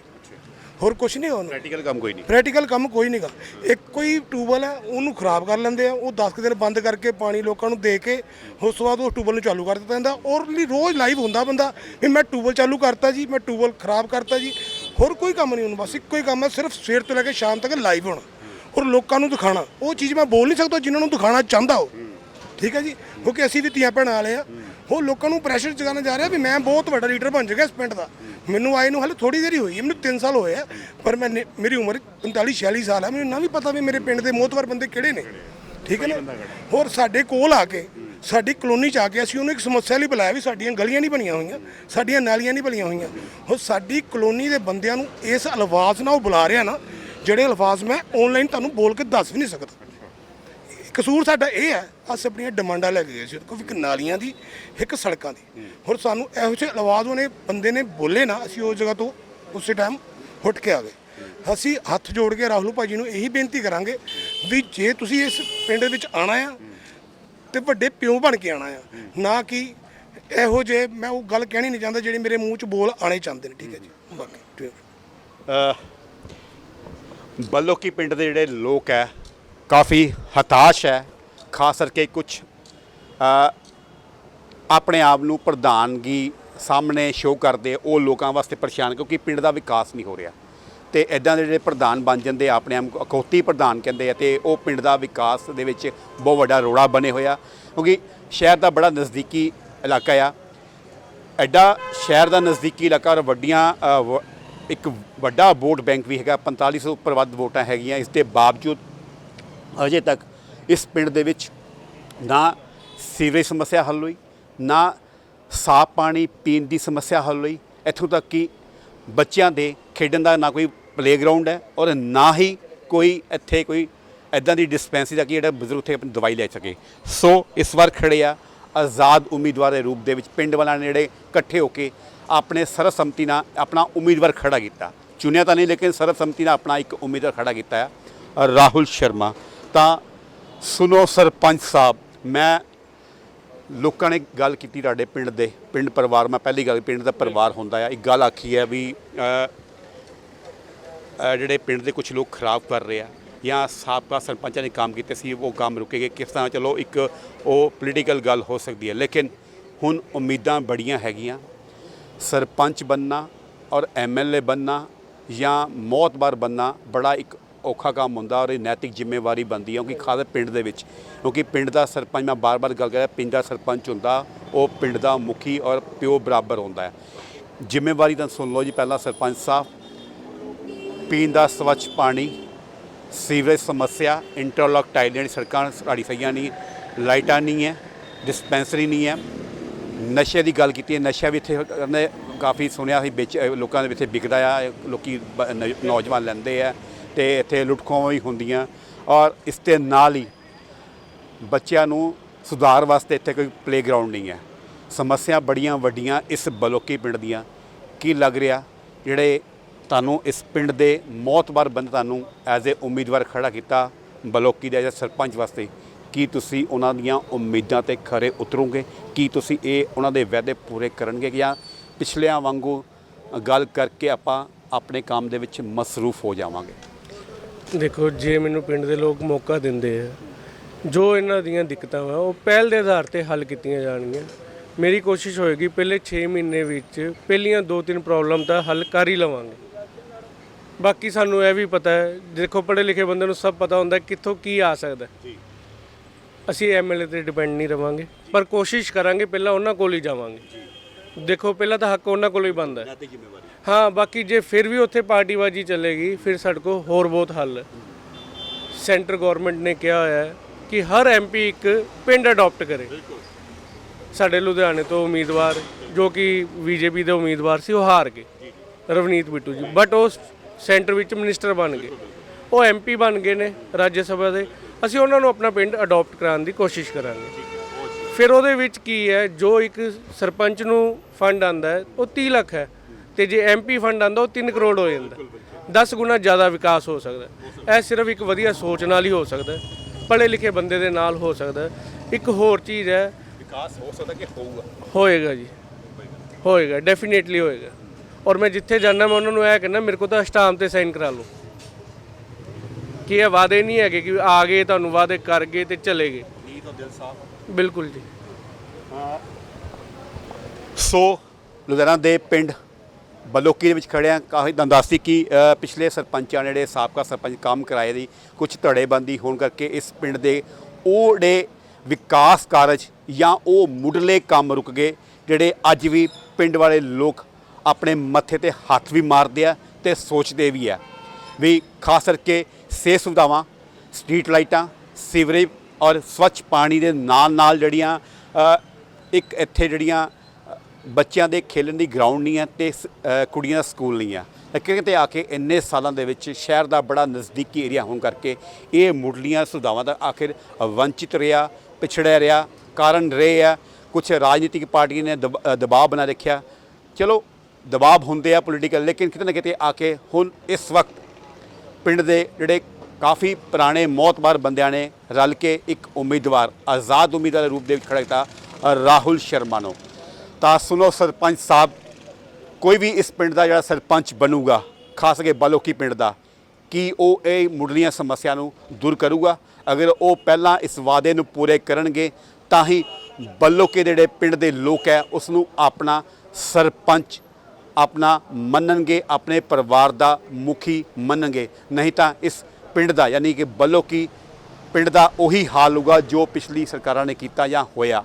[SPEAKER 6] ਹੋਰ ਕੁਝ ਨਹੀਂ ਉਹਨੂੰ
[SPEAKER 1] ਪ੍ਰੈਕਟੀਕਲ ਕੰਮ ਕੋਈ ਨਹੀਂ।
[SPEAKER 6] ਪ੍ਰੈਕਟੀਕਲ ਕੰਮ ਕੋਈ ਨਹੀਂਗਾ ਇੱਕ ਕੋਈ ਟੂਬਲ ਹੈ ਉਹਨੂੰ ਖਰਾਬ ਕਰ ਲੈਂਦੇ ਆ ਉਹ 10 ਕੁ ਦਿਨ ਬੰਦ ਕਰਕੇ ਪਾਣੀ ਲੋਕਾਂ ਨੂੰ ਦੇ ਕੇ ਉਸ ਤੋਂ ਬਾਅਦ ਉਹ ਟੂਬਲ ਨੂੰ ਚਾਲੂ ਕਰ ਦਿੱਤਾ ਜਾਂਦਾ। ਔਰ ਲਈ ਰੋਜ਼ ਲਾਈਵ ਹੁੰਦਾ ਬੰਦਾ ਵੀ ਮੈਂ ਟੂਬਲ ਚਾਲੂ ਕਰਤਾ ਜੀ ਮੈਂ ਟੂਬਲ ਖਰਾਬ ਕਰਤਾ ਜੀ। ਹੋਰ ਕੋਈ ਕੰਮ ਨਹੀਂ ਉਹਨੂੰ ਬਸ ਇੱਕੋ ਹੀ ਕੰਮ ਹੈ ਸਿਰਫ ਸਵੇਰ ਤੋਂ ਲੈ ਕੇ ਸ਼ਾਮ ਤੱਕ ਲਾਈਵ ਹੋਣਾ। ਔਰ ਲੋਕਾਂ ਨੂੰ ਦਿਖਾਣਾ ਉਹ ਚੀਜ਼ ਮੈਂ ਬੋਲ ਨਹੀਂ ਸਕਦਾ ਜਿਨ੍ਹਾਂ ਨੂੰ ਦਿਖਾਣਾ ਚਾਹੁੰਦਾ ਉਹ। ਠੀਕ ਹੈ ਜੀ? ਕਿਉਂਕਿ ਅਸੀਂ ਵੀ ਧੀਆਂ ਭੈਣਾਂ ਵਾਲੇ ਆ। ਉਹ ਲੋਕਾਂ ਨੂੰ ਪ੍ਰੈਸ਼ਰ ਜਗਾਉਣਾ ਜਾ ਰਿਹਾ ਵੀ ਮੈਂ ਬਹੁਤ ਵੱਡਾ ਲੀਡਰ ਬਣ ਜਾਗਾ ਇਸ ਪਿੰਡ ਦਾ। ਮੈਨੂੰ ਆਏ ਨੂੰ ਹਾਲੇ ਥੋੜੀ ਦੇਰ ਹੀ ਹੋਈ ਹੈ ਮੈਨੂੰ 3 ਸਾਲ ਹੋਏ ਆ, ਪਰ ਮੈਂ ਮੇਰੀ ਉਮਰ 45 46 ਸਾਲ ਹੈ ਮੈਨੂੰ ਨਾ ਵੀ ਪਤਾ ਵੀ ਮੇਰੇ ਪਿੰਡ ਦੇ ਮੋਤਵਰ ਬੰਦੇ ਕਿਹੜੇ ਨੇ। ਠੀਕ ਹੈ ਨਾ? ਹੋਰ ਸਾਡੇ ਕੋਲ ਆ ਕੇ, ਸਾਡੀ ਕਲੋਨੀ ਚ ਆ ਕੇ ਅਸੀਂ ਉਹਨੂੰ ਇੱਕ ਸਮੱਸਿਆ ਲਈ ਬੁਲਾਇਆ ਵੀ ਸਾਡੀਆਂ ਗਲੀਆਂ ਨਹੀਂ ਬਣੀਆਂ ਹੋਈਆਂ, ਸਾਡੀਆਂ ਨਾਲੀਆਂ ਨਹੀਂ ਬਣੀਆਂ ਹੋਈਆਂ। ਉਹ ਸਾਡੀ ਕਲੋਨੀ ਦੇ ਬੰਦਿਆਂ ਨੂੰ ਇਸ ਅਲਫਾਜ਼ ਨਾਲ ਉਹ ਬੁਲਾ ਰਿਹਾ ਨਾ, ਜਿਹੜੇ ਅਲਫਾਜ਼ ਮੈਂ ਆਨਲਾਈਨ ਤੁਹਾਨੂੰ ਬੋਲ ਕੇ ਦੱਸ ਵੀ ਨਹੀਂ ਸਕਦਾ। ਕਸੂਰ ਸਾਡਾ ਇਹ ਹੈ ਅਸੀਂ ਆਪਣੀਆਂ ਡਿਮਾਂਡਾਂ ਲੈ ਕੇ ਗਏ ਸੀ ਕੋਲ ਇੱਕ ਨਾਲੀਆਂ ਦੀ ਇੱਕ ਸੜਕਾਂ ਦੀ। ਹੋਰ ਸਾਨੂੰ ਇਹੋ ਜਿਹੇ ਆਵਾਜ਼ ਉਹਨੇ ਬੰਦੇ ਨੇ ਬੋਲੇ ਨਾ ਅਸੀਂ ਉਸ ਜਗ੍ਹਾ ਤੋਂ ਉਸੇ ਟਾਈਮ ਉੱਠ ਕੇ ਆ ਗਏ। ਅਸੀਂ ਹੱਥ ਜੋੜ ਕੇ ਰਾਹੁਲ ਭਾਜੀ ਨੂੰ ਇਹੀ ਬੇਨਤੀ ਕਰਾਂਗੇ ਵੀ ਜੇ ਤੁਸੀਂ ਇਸ ਪਿੰਡ ਵਿੱਚ ਆਣਾ ਆ ਤੇ ਵੱਡੇ ਪਿਓ ਬਣ ਕੇ ਆਣਾ ਆ ਨਾ ਕਿ ਇਹੋ ਜੇ ਮੈਂ ਉਹ ਗੱਲ ਕਹਿਣੀ ਨਹੀਂ ਚਾਹੁੰਦਾ ਜਿਹੜੀ ਮੇਰੇ ਮੂੰਹ 'ਚ ਬੋਲ ਆਣੇ ਚਾਹੁੰਦੇ ਨੇ ਠੀਕ ਹੈ ਜੀ? ਬਾਕੀ।
[SPEAKER 1] ਬੱਲੋਕੀ ਪਿੰਡ ਦੇ ਜਿਹੜੇ ਲੋਕ ਹੈ ਕਾਫੀ ਹਤਾਸ਼ ਹੈ ਖਾਸ ਕਰਕੇ ਕੁਝ ਆਪਣੇ ਆਪ ਨੂੰ ਪ੍ਰਧਾਨਗੀ ਸਾਹਮਣੇ ਸ਼ੋਅ ਕਰਦੇ ਉਹ ਲੋਕਾਂ ਵਾਸਤੇ ਪਰੇਸ਼ਾਨ ਕਿਉਂਕਿ ਪਿੰਡ ਦਾ ਵਿਕਾਸ ਨਹੀਂ ਹੋ ਰਿਹਾ। ਤੇ ਇਦਾਂ ਦੇ ਜਿਹੜੇ ਪ੍ਰਧਾਨ ਬਣ ਜਾਂਦੇ ਆ, ਆਪਣੇ ਆਪ ਅਖੌਤੀ ਪ੍ਰਧਾਨ ਕਹਿੰਦੇ ਆ ਤੇ ਉਹ ਪਿੰਡ ਦਾ ਵਿਕਾਸ ਦੇ ਵਿੱਚ ਬਹੁਤ ਵੱਡਾ ਰੋੜਾ ਬਣੇ ਹੋਇਆ। ਕਿਉਂਕਿ ਸ਼ਹਿਰ ਦਾ ਬੜਾ ਨਜ਼ਦੀਕੀ ਇਲਾਕਾ ਆ। ਐਡਾ ਸ਼ਹਿਰ ਦਾ ਨਜ਼ਦੀਕੀ ਇਲਾਕਾ ਔਰ ਵੱਡੀਆਂ ਵ- ਇੱਕ ਵੱਡਾ ਵੋਟ ਬੈਂਕ ਵੀ ਹੈਗਾ 4500 ਉੱਪਰ ਵੱਧ ਵੋਟਾਂ ਹੈਗੀਆਂ ਇਸ ਦੇ ਬਾਵਜੂਦ ਅਜੇ ਤੱਕ ਇਸ ਪਿੰਡ ਦੇ ਵਿੱਚ ਨਾ ਸੀਵਰੇਜ ਸਮੱਸਿਆ ਹੱਲ ਹੋਈ, ਨਾ ਸਾਫ਼ ਪਾਣੀ ਪੀਣ ਦੀ ਸਮੱਸਿਆ ਹੱਲ ਹੋਈ। ਇੱਥੋਂ ਤੱਕ ਕਿ ਬੱਚਿਆਂ ਦੇ ਖੇਡਣ ਦਾ ਨਾ ਕੋਈ ਪਲੇਗਰਾਉਂਡ ਹੈ ਔਰ ਨਾ ਹੀ ਕੋਈ ਇੱਥੇ ਕੋਈ ਐਦਾਂ ਦੀ ਡਿਸਪੈਂਸਰੀ ਦਾ ਕਿ ਜਿਹੜਾ ਬਜ਼ੁਰਗ ਉੱਥੇ ਆਪਣੀ ਦਵਾਈ ਲੈ ਸਕੇ। ਸੋ ਇਸ ਵਾਰ ਖੜੇ ਆ ਆਜ਼ਾਦ ਉਮੀਦਵਾਰ ਦੇ ਰੂਪ ਦੇ ਵਿੱਚ ਪਿੰਡ ਵਾਲਿਆਂ ਨੇ ਜਿਹੜੇ ਇਕੱਠੇ ਹੋ ਕੇ ਆਪਣੇ ਸਰਬਸੰਮਤੀ ਨਾਲ ਆਪਣਾ ਉਮੀਦਵਾਰ ਖੜਾ ਕੀਤਾ। ਚੁਣਿਆ ਤਾਂ ਨਹੀਂ, ਲੇਕਿਨ ਸਰਬਸੰਮਤੀ ਨਾਲ ਆਪਣਾ ਇੱਕ ਉਮੀਦਵਾਰ ਖੜਾ ਕੀਤਾ ਹੈ ਰਾਹੁਲ ਸ਼ਰਮਾ ਤਾਂ ਸੁਨੋ ਸਰਪੰਚ ਸਾਹਿਬ, ਮੈਂ ਲੋਕਾਂ ਨੇ ਗੱਲ ਕੀਤੀ ਤੁਹਾਡੇ ਪਿੰਡ ਦੇ, ਪਿੰਡ ਪਰਿਵਾਰ, ਮੈਂ ਪਹਿਲੀ ਗੱਲ ਪਿੰਡ ਦਾ ਪਰਿਵਾਰ ਹੁੰਦਾ ਆ, ਇੱਕ ਗੱਲ ਆਖੀ ਹੈ ਵੀ ਜਿਹੜੇ ਪਿੰਡ ਦੇ ਕੁਝ ਲੋਕ ਖਰਾਬ ਕਰ ਰਹੇ ਆ, ਜਾਂ ਸਾਬਕਾ ਸਰਪੰਚਾਂ ਨੇ ਕੰਮ ਕੀਤੇ ਸੀ, ਉਹ ਕੰਮ ਰੁਕੇ ਗਏ, ਕਿਸ ਤਰ੍ਹਾਂ ਚਲੋ ਇੱਕ ਉਹ ਪੋਲੀਟੀਕਲ ਗੱਲ ਹੋ ਸਕਦੀ ਹੈ, ਲੇਕਿਨ ਹੁਣ ਉਮੀਦਾਂ ਬੜੀਆਂ ਹੈਗੀਆਂ, ਸਰਪੰਚ ਬੰਨਾ ਔਰ ਐਮਐਲਏ ਬੰਨਾ ਜਾਂ ਮੌਤਬਾਰ ਬੰਨਾ ਬੜਾ ਇੱਕ ਔਖਾ ਕੰਮ ਹੁੰਦਾ ਔਰ ਇਹ ਨੈਤਿਕ ਜ਼ਿੰਮੇਵਾਰੀ ਬਣਦੀ ਹੈ, ਕਿਉਂਕਿ ਖਾਸ ਪਿੰਡ ਦੇ ਵਿੱਚ। ਕਿਉਂਕਿ ਪਿੰਡ ਦਾ ਸਰਪੰਚ, ਮੈਂ ਬਾਰ-ਬਾਰ ਗੱਲ ਕਰ ਰਿਹਾ ਪਿੰਡ ਦਾ ਸਰਪੰਚ ਹੁੰਦਾ, ਉਹ ਪਿੰਡ ਦਾ ਮੁਖੀ ਔਰ ਪਿਓ ਬਰਾਬਰ ਹੁੰਦਾ ਹੈ। ਜ਼ਿੰਮੇਵਾਰੀ ਤਾਂ ਸੁਣ ਲਓ ਜੀ, ਪਹਿਲਾਂ ਸਰਪੰਚ ਸਾਹਿਬ, ਪੀਣ ਦਾ ਸਵੱਛ ਪਾਣੀ, ਸੀਵਰੇਜ ਸਮੱਸਿਆ, ਇੰਟਰਲੌਕ ਟਾਈਲਾਂ ਜਿਹੜੀ ਸੜਕਾਂ ਸਾਡੀ ਸਹੀਆਂ ਨਹੀਂ, ਲਾਈਟਾਂ ਨਹੀਂ ਹੈ, ਡਿਸਪੈਂਸਰੀ ਨਹੀਂ ਹੈ। ਨਸ਼ੇ ਦੀ ਗੱਲ ਕੀਤੀ ਹੈ, ਨਸ਼ਾ ਵੀ ਇੱਥੇ ਕਰਨੇ ਕਾਫੀ ਸੁਣਿਆ ਸੀ, ਵਿੱਚ ਲੋਕਾਂ ਦੇ ਵਿੱਚ ਵਿਕਦਾ ਆ ਇਹ ਲੋਕੀ ਨੌਜਵਾਨ ਲੈਂਦੇ ਆ। ਤੇ ਇੱਥੇ ਲੁੱਟਖੋਆਂ ਵੀ ਹੁੰਦੀਆਂ ਔਰ ਇਸ ਦੇ ਨਾਲ ਹੀ ਬੱਚਿਆਂ ਨੂੰ ਸੁਧਾਰ ਵਾਸਤੇ ਇੱਥੇ ਕੋਈ ਪਲੇਗਰਾਉਂਡ ਨਹੀਂ ਹੈ। ਸਮੱਸਿਆ ਬੜੀਆਂ ਵੱਡੀਆਂ ਇਸ ਬਲੋਕੀ ਪਿੰਡ ਦੀਆਂ। ਕੀ ਲੱਗ ਰਿਹਾ? ਜਿਹੜੇ ਤੁਹਾਨੂੰ ਇਸ ਪਿੰਡ ਦੇ ਮੌਤਬਰ ਬੰਦੇ ਤੁਹਾਨੂੰ ਐਜ਼ ਅ ਉਮੀਦਵਾਰ ਖੜਾ ਕੀਤਾ ਬਲੋਕੀ ਦੇ ਐਜ਼ ਸਰਪੰਚ ਵਾਸਤੇ, ਕੀ ਤੁਸੀਂ ਉਹਨਾਂ ਦੀਆਂ ਉਮੀਦਾਂ ਤੇ ਖਰੇ ਉਤਰੋਗੇ? ਕੀ ਤੁਸੀਂ ਇਹ ਉਹਨਾਂ ਦੇ ਵਾਅਦੇ ਪੂਰੇ ਕਰਨਗੇ ਜਾਂ ਪਿਛਲਿਆਂ ਵਾਂਗੂ ਗੱਲ ਕਰਕੇ ਆਪਾਂ ਆਪਣੇ ਕੰਮ ਦੇ ਵਿੱਚ ਮਸਰੂਫ ਹੋ ਜਾਵਾਂਗੇ?
[SPEAKER 2] ਦੇਖੋ ਜੇ ਮੈਨੂੰ ਪਿੰਡ ਦੇ ਲੋਕ ਮੌਕਾ ਦਿੰਦੇ ਆ ਜੋ ਇਹਨਾਂ ਦੀਆਂ ਦਿੱਕਤਾਂ ਵਾ ਉਹ ਪਹਿਲ ਦੇ ਆਧਾਰ ਤੇ ਹੱਲ ਕੀਤੀਆਂ ਜਾਣਗੀਆਂ। ਮੇਰੀ ਕੋਸ਼ਿਸ਼ ਹੋਏਗੀ ਪਹਿਲੇ 6 ਮਹੀਨੇ ਵਿੱਚ ਪਹਿਲੀਆਂ ਦੋ ਤਿੰਨ ਪ੍ਰੋਬਲਮ ਤਾਂ ਹੱਲ ਕਰ ਹੀ ਲਵਾਂਗੇ। ਬਾਕੀ ਸਾਨੂੰ ਇਹ ਵੀ ਪਤਾ ਹੈ ਦੇਖੋ ਪੜ੍ਹੇ ਲਿਖੇ ਬੰਦੇ ਨੂੰ ਸਭ ਪਤਾ ਹੁੰਦਾ ਕਿੱਥੋਂ ਕੀ ਆ ਸਕਦਾ ਜੀ। ਅਸੀਂ ਐਮਐਲਏ ਤੇ ਡਿਪੈਂਡ ਨਹੀਂ ਰਵਾਂਗੇ ਪਰ ਕੋਸ਼ਿਸ਼ ਕਰਾਂਗੇ ਪਹਿਲਾਂ ਉਹਨਾਂ ਕੋਲ ਹੀ ਜਾਵਾਂਗੇ। ਦੇਖੋ ਪਹਿਲਾਂ ਤਾਂ ਹੱਕ ਉਹਨਾਂ ਕੋਲ ਹੀ ਬਣਦਾ ਹੈ। ਹਾਂ ਬਾਕੀ ਜੇ ਫਿਰ ਵੀ ਉੱਥੇ ਪਾਰਟੀਬਾਜੀ ਚੱਲੇਗੀ ਫਿਰ ਸਾਡੇ ਕੋਲ ਹੋਰ ਬਹੁਤ ਹੱਲ ਹੈ। ਸੈਂਟਰ ਗਵਰਨਮੈਂਟ ਨੇ ਕਿਹਾ ਹੋਇਆ ਹੈ ਕਿ ਹਰ ਐਮਪੀ ਇੱਕ ਪਿੰਡ ਅਡਾਪਟ ਕਰੇ। ਸਾਡੇ ਲੁਧਿਆਣੇ ਤੋਂ ਉਮੀਦਵਾਰ ਜੋ ਕਿ ਬੀਜੇਪੀ ਦੇ ਉਮੀਦਵਾਰ ਸੀ ਉਹ ਹਾਰ ਗਏ। ਰਵਨੀਤ ਬਿੱਟੂ ਜੀ। ਬਟ ਉਹ ਸੈਂਟਰ ਵਿੱਚ ਮਿਨਿਸਟਰ ਬਣ ਗਏ। ਉਹ ਐਮਪੀ ਬਣ ਗਏ ਨੇ ਰਾਜ ਸਭਾ ਦੇ। ਅਸੀਂ ਉਹਨਾਂ ਨੂੰ ਆਪਣਾ ਪਿੰਡ ਅਡਾਪਟ ਕਰਾਉਣ ਦੀ ਕੋਸ਼ਿਸ਼ ਕਰਾਂਗੇ। ਫਿਰ ਉਹਦੇ ਵਿੱਚ ਕੀ ਹੈ? ਜੋ ਇੱਕ ਸਰਪੰਚ ਨੂੰ ਫੰਡ ਆਂਦਾ ਹੈ ਉਹ 30 ਲੱਖ ਹੈ। ਤੇ ਜੇ ਐਮਪੀ ਫੰਡ ਆਂਦਾ ਉਹ 3 ਕਰੋੜ ਹੋ ਜਾਂਦਾ। 10 ਗੁਣਾ ਜ਼ਿਆਦਾ ਵਿਕਾਸ ਹੋ ਸਕਦਾ। ਇਹ ਸਿਰਫ ਇੱਕ ਵਧੀਆ ਸੋਚ ਨਾਲ ਹੀ ਹੋ ਸਕਦਾ ਪੜ੍ਹੇ ਲਿਖੇ ਬੰਦੇ ਦੇ ਨਾਲ ਹੋ ਸਕਦਾ। ਇੱਕ ਹੋਰ ਚੀਜ਼ ਹੈ।
[SPEAKER 1] ਵਿਕਾਸ ਹੋ ਸਕਦਾ ਕਿ ਹੋਊਗਾ?
[SPEAKER 2] ਹੋਏਗਾ ਜੀ। ਹੋਏਗਾ ਡੈਫੀਨੇਟਲੀ ਹੋਏਗਾ। ਔਰ ਮੈਂ ਜਿੱਥੇ ਜਾਣਾ ਮੈਂ ਉਹਨਾਂ ਨੂੰ ਇਹ ਕਹਿੰਦਾ ਮੇਰੇ ਕੋਲ ਤਾਂ ਸਟਾਂਪ ਤੇ ਸਾਈਨ ਕਰਾ ਲਓ। ਕਿ ਇਹ ਵਾਅਦੇ ਨਹੀਂ ਹੈਗੇ ਕਿ ਆ ਗਏ ਤੁਹਾਨੂੰ ਵਾਅਦੇ ਕਰ ਗਏ ਤੇ ਚਲੇ ਗਏ।
[SPEAKER 1] ਨੀ ਤਾਂ ਦਿਲ ਸਾਫ਼
[SPEAKER 2] ਬਿਲਕੁਲ ਜੀ।
[SPEAKER 1] ਸੋ ਲੁਧਿਆਣਾ ਦੇ ਪਿੰਡ ਬਲੋਕੀ ਦੇ ਵਿੱਚ ਖੜਿਆ ਕਾਫੀ ਦੰਦਾਸੀ ਕੀ ਅ, ਪਿਛਲੇ ਸਰਪੰਚਾਂ ਨੇ ਜਿਹੜੇ ਸਾਬਕਾ ਸਰਪੰਚ ਕੰਮ ਕਰਾਏ ਦੀ ਕੁਝ ਧੜੇਬੰਦੀ ਹੋਣ ਕਰਕੇ ਇਸ ਪਿੰਡ ਦੇ ਉਹ ਜਿਹੜੇ ਵਿਕਾਸ ਕਾਰਜ ਜਾਂ ਉਹ ਮੁੱਢਲੇ ਕੰਮ ਰੁਕ ਗਏ ਜਿਹੜੇ ਅੱਜ ਵੀ ਪਿੰਡ ਵਾਲੇ ਲੋਕ ਆਪਣੇ ਮੱਥੇ ਤੇ ਹੱਥ ਵੀ ਮਾਰਦੇ ਆ ਤੇ ਸੋਚਦੇ ਵੀ ਆ। ਵੀ ਖਾਸ ਕਰਕੇ ਸਿਹਤ ਸੁਵਿਧਾਵਾਂ ਸਟਰੀਟ ਲਾਈਟਾਂ ਸੀਵਰੇਜ ਔਰ ਸਵੱਛ ਪਾਣੀ ਦੇ ਨਾਲ ਨਾਲ ਜਿਹੜੀਆਂ ਇੱਕ ਇੱਥੇ ਜਿਹੜੀਆਂ ਬੱਚਿਆਂ ਦੇ ਖੇਡਣ ਦੀ ਗਰਾਊਂਡ ਨਹੀਂ ਹੈ ਤੇ ਕੁੜੀਆਂ ਦਾ ਸਕੂਲ ਨਹੀਂ ਹੈ। ਤਾਂ ਕਿਤੇ ਆ ਕੇ ਇੰਨੇ ਸਾਲਾਂ ਦੇ ਵਿੱਚ ਸ਼ਹਿਰ ਦਾ ਬੜਾ ਨਜ਼ਦੀਕੀ ਏਰੀਆ ਹੋਣ ਕਰਕੇ ਇਹ ਮੁੱਢਲੀਆਂ ਸੁਵਿਧਾਵਾਂ ਦਾ ਆਖਿਰ ਵੰਚਿਤ ਰਿਹਾ, ਪਿਛੜਿਆ ਰਿਹਾ, ਕਾਰਨ ਰਹੇ ਆ। ਕੁਝ ਰਾਜਨੀਤਿਕ ਪਾਰਟੀਆਂ ਨੇ ਦਬ- ਦਬਾਅ ਬਣਾ ਰੱਖਿਆ। ਚਲੋ, ਦਬਾਅ ਹੁੰਦੇ ਆ ਪੋਲੀਟੀਕਲ ਲੇਕਿਨ ਕਿਤੇ ਨਾ ਕਿਤੇ ਆ ਕੇ ਹੁਣ ਇਸ ਵਕਤ ਪਿੰਡ ਦੇ ਜਿਹੜੇ ਕਾਫੀ ਪੁਰਾਣੇ ਮੌਤਬਾਰ ਬੰਦਿਆਂ ਨੇ ਰਲ ਕੇ ਇੱਕ ਉਮੀਦਵਾਰ, ਆਜ਼ਾਦ ਉਮੀਦਵਾਰ ਦੇ ਰੂਪ ਦੇ ਵਿੱਚ ਖੜਾ ਕੀਤਾ, ਰਾਹੁਲ ਸ਼ਰਮਾ ਨੂੰ। ਤਾਂ ਸੁਣੋ ਸਰਪੰਚ ਸਾਹਿਬ, ਕੋਈ ਵੀ ਇਸ ਪਿੰਡ ਦਾ ਜਿਹੜਾ ਸਰਪੰਚ ਬਣੂਗਾ, ਖਾਸ ਕਰਕੇ ਬਲੋਕੀ ਪਿੰਡ ਦਾ, ਕਿ ਉਹ ਇਹ ਮੁੱਢਲੀਆਂ ਸਮੱਸਿਆ ਨੂੰ ਦੂਰ ਕਰੂਗਾ? ਅਗਰ ਉਹ ਪਹਿਲਾਂ ਇਸ ਵਾਅਦੇ ਨੂੰ ਪੂਰੇ ਕਰਨਗੇ, ਤਾਂ ਹੀ ਬੱਲੋਕੇ ਦੇ ਜਿਹੜੇ ਪਿੰਡ ਦੇ ਲੋਕ ਹੈ ਉਸ ਨੂੰ ਆਪਣਾ ਸਰਪੰਚ ਆਪਣਾ ਮੰਨਣਗੇ, ਆਪਣੇ ਪਰਿਵਾਰ ਦਾ ਮੁਖੀ ਮੰਨਣਗੇ। ਨਹੀਂ ਤਾਂ ਇਸ ਪਿੰਡ ਦਾ, ਯਾਨੀ ਕਿ ਬਲੋਕੀ ਪਿੰਡ ਦਾ ਉਹੀ ਹਾਲ ਹੋਊਗਾ ਜੋ ਪਿਛਲੀ ਸਰਕਾਰਾਂ ਨੇ ਕੀਤਾ ਜਾਂ ਹੋਇਆ।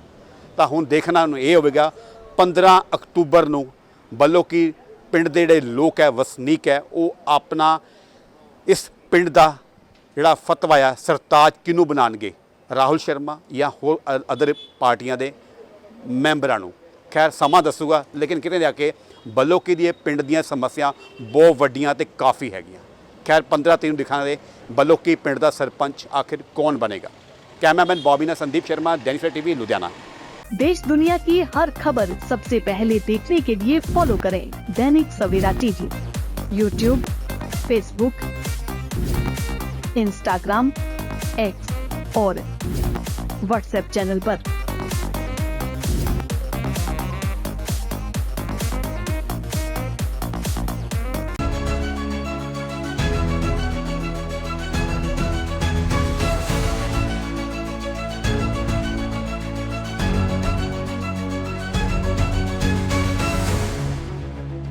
[SPEAKER 1] ਤਾਂ ਹੁਣ ਦੇਖਣਾ ਨੂੰ ਇਹ ਹੋਵੇਗਾ 15 ਅਕਤੂਬਰ ਨੂੰ ਬਲੋਕੀ ਪਿੰਡ ਦੇ ਜਿਹੜੇ ਲੋਕ ਹੈ, ਵਸਨੀਕ ਹੈ, ਉਹ ਆਪਣਾ ਇਸ ਪਿੰਡ ਦਾ ਜਿਹੜਾ ਫਤਵਾ ਆ, ਸਰਤਾਜ ਕਿਹਨੂੰ ਬਣਾਉਣਗੇ? ਰਾਹੁਲ ਸ਼ਰਮਾ ਜਾਂ ਹੋਰ ਅਦਰ ਪਾਰਟੀਆਂ ਦੇ ਮੈਂਬਰਾਂ ਨੂੰ। ਖੈਰ, ਸਮਾਂ ਦੱਸੂਗਾ, ਲੇਕਿਨ ਕਿਤੇ ਜਾ ਕੇ ਬਲੋਕੀ ਦੀ ਇਹ ਪਿੰਡ ਦੀਆਂ ਸਮੱਸਿਆ ਬਹੁਤ ਵੱਡੀਆਂ ਤੇ ਕਾਫੀ ਹੈਗੀਆਂ। खैर पंद्रह तीन दिखा दे बलोकी पिंड का सरपंच आखिर कौन बनेगा कैमरामैन बॉबी ना संदीप शर्मा डेनिफर टीवी लुधियाना
[SPEAKER 7] देश दुनिया की हर खबर सबसे पहले देखने के लिए फॉलो करें Dainik Savera TV YouTube Facebook Instagram X और व्हाट्सएप चैनल पर।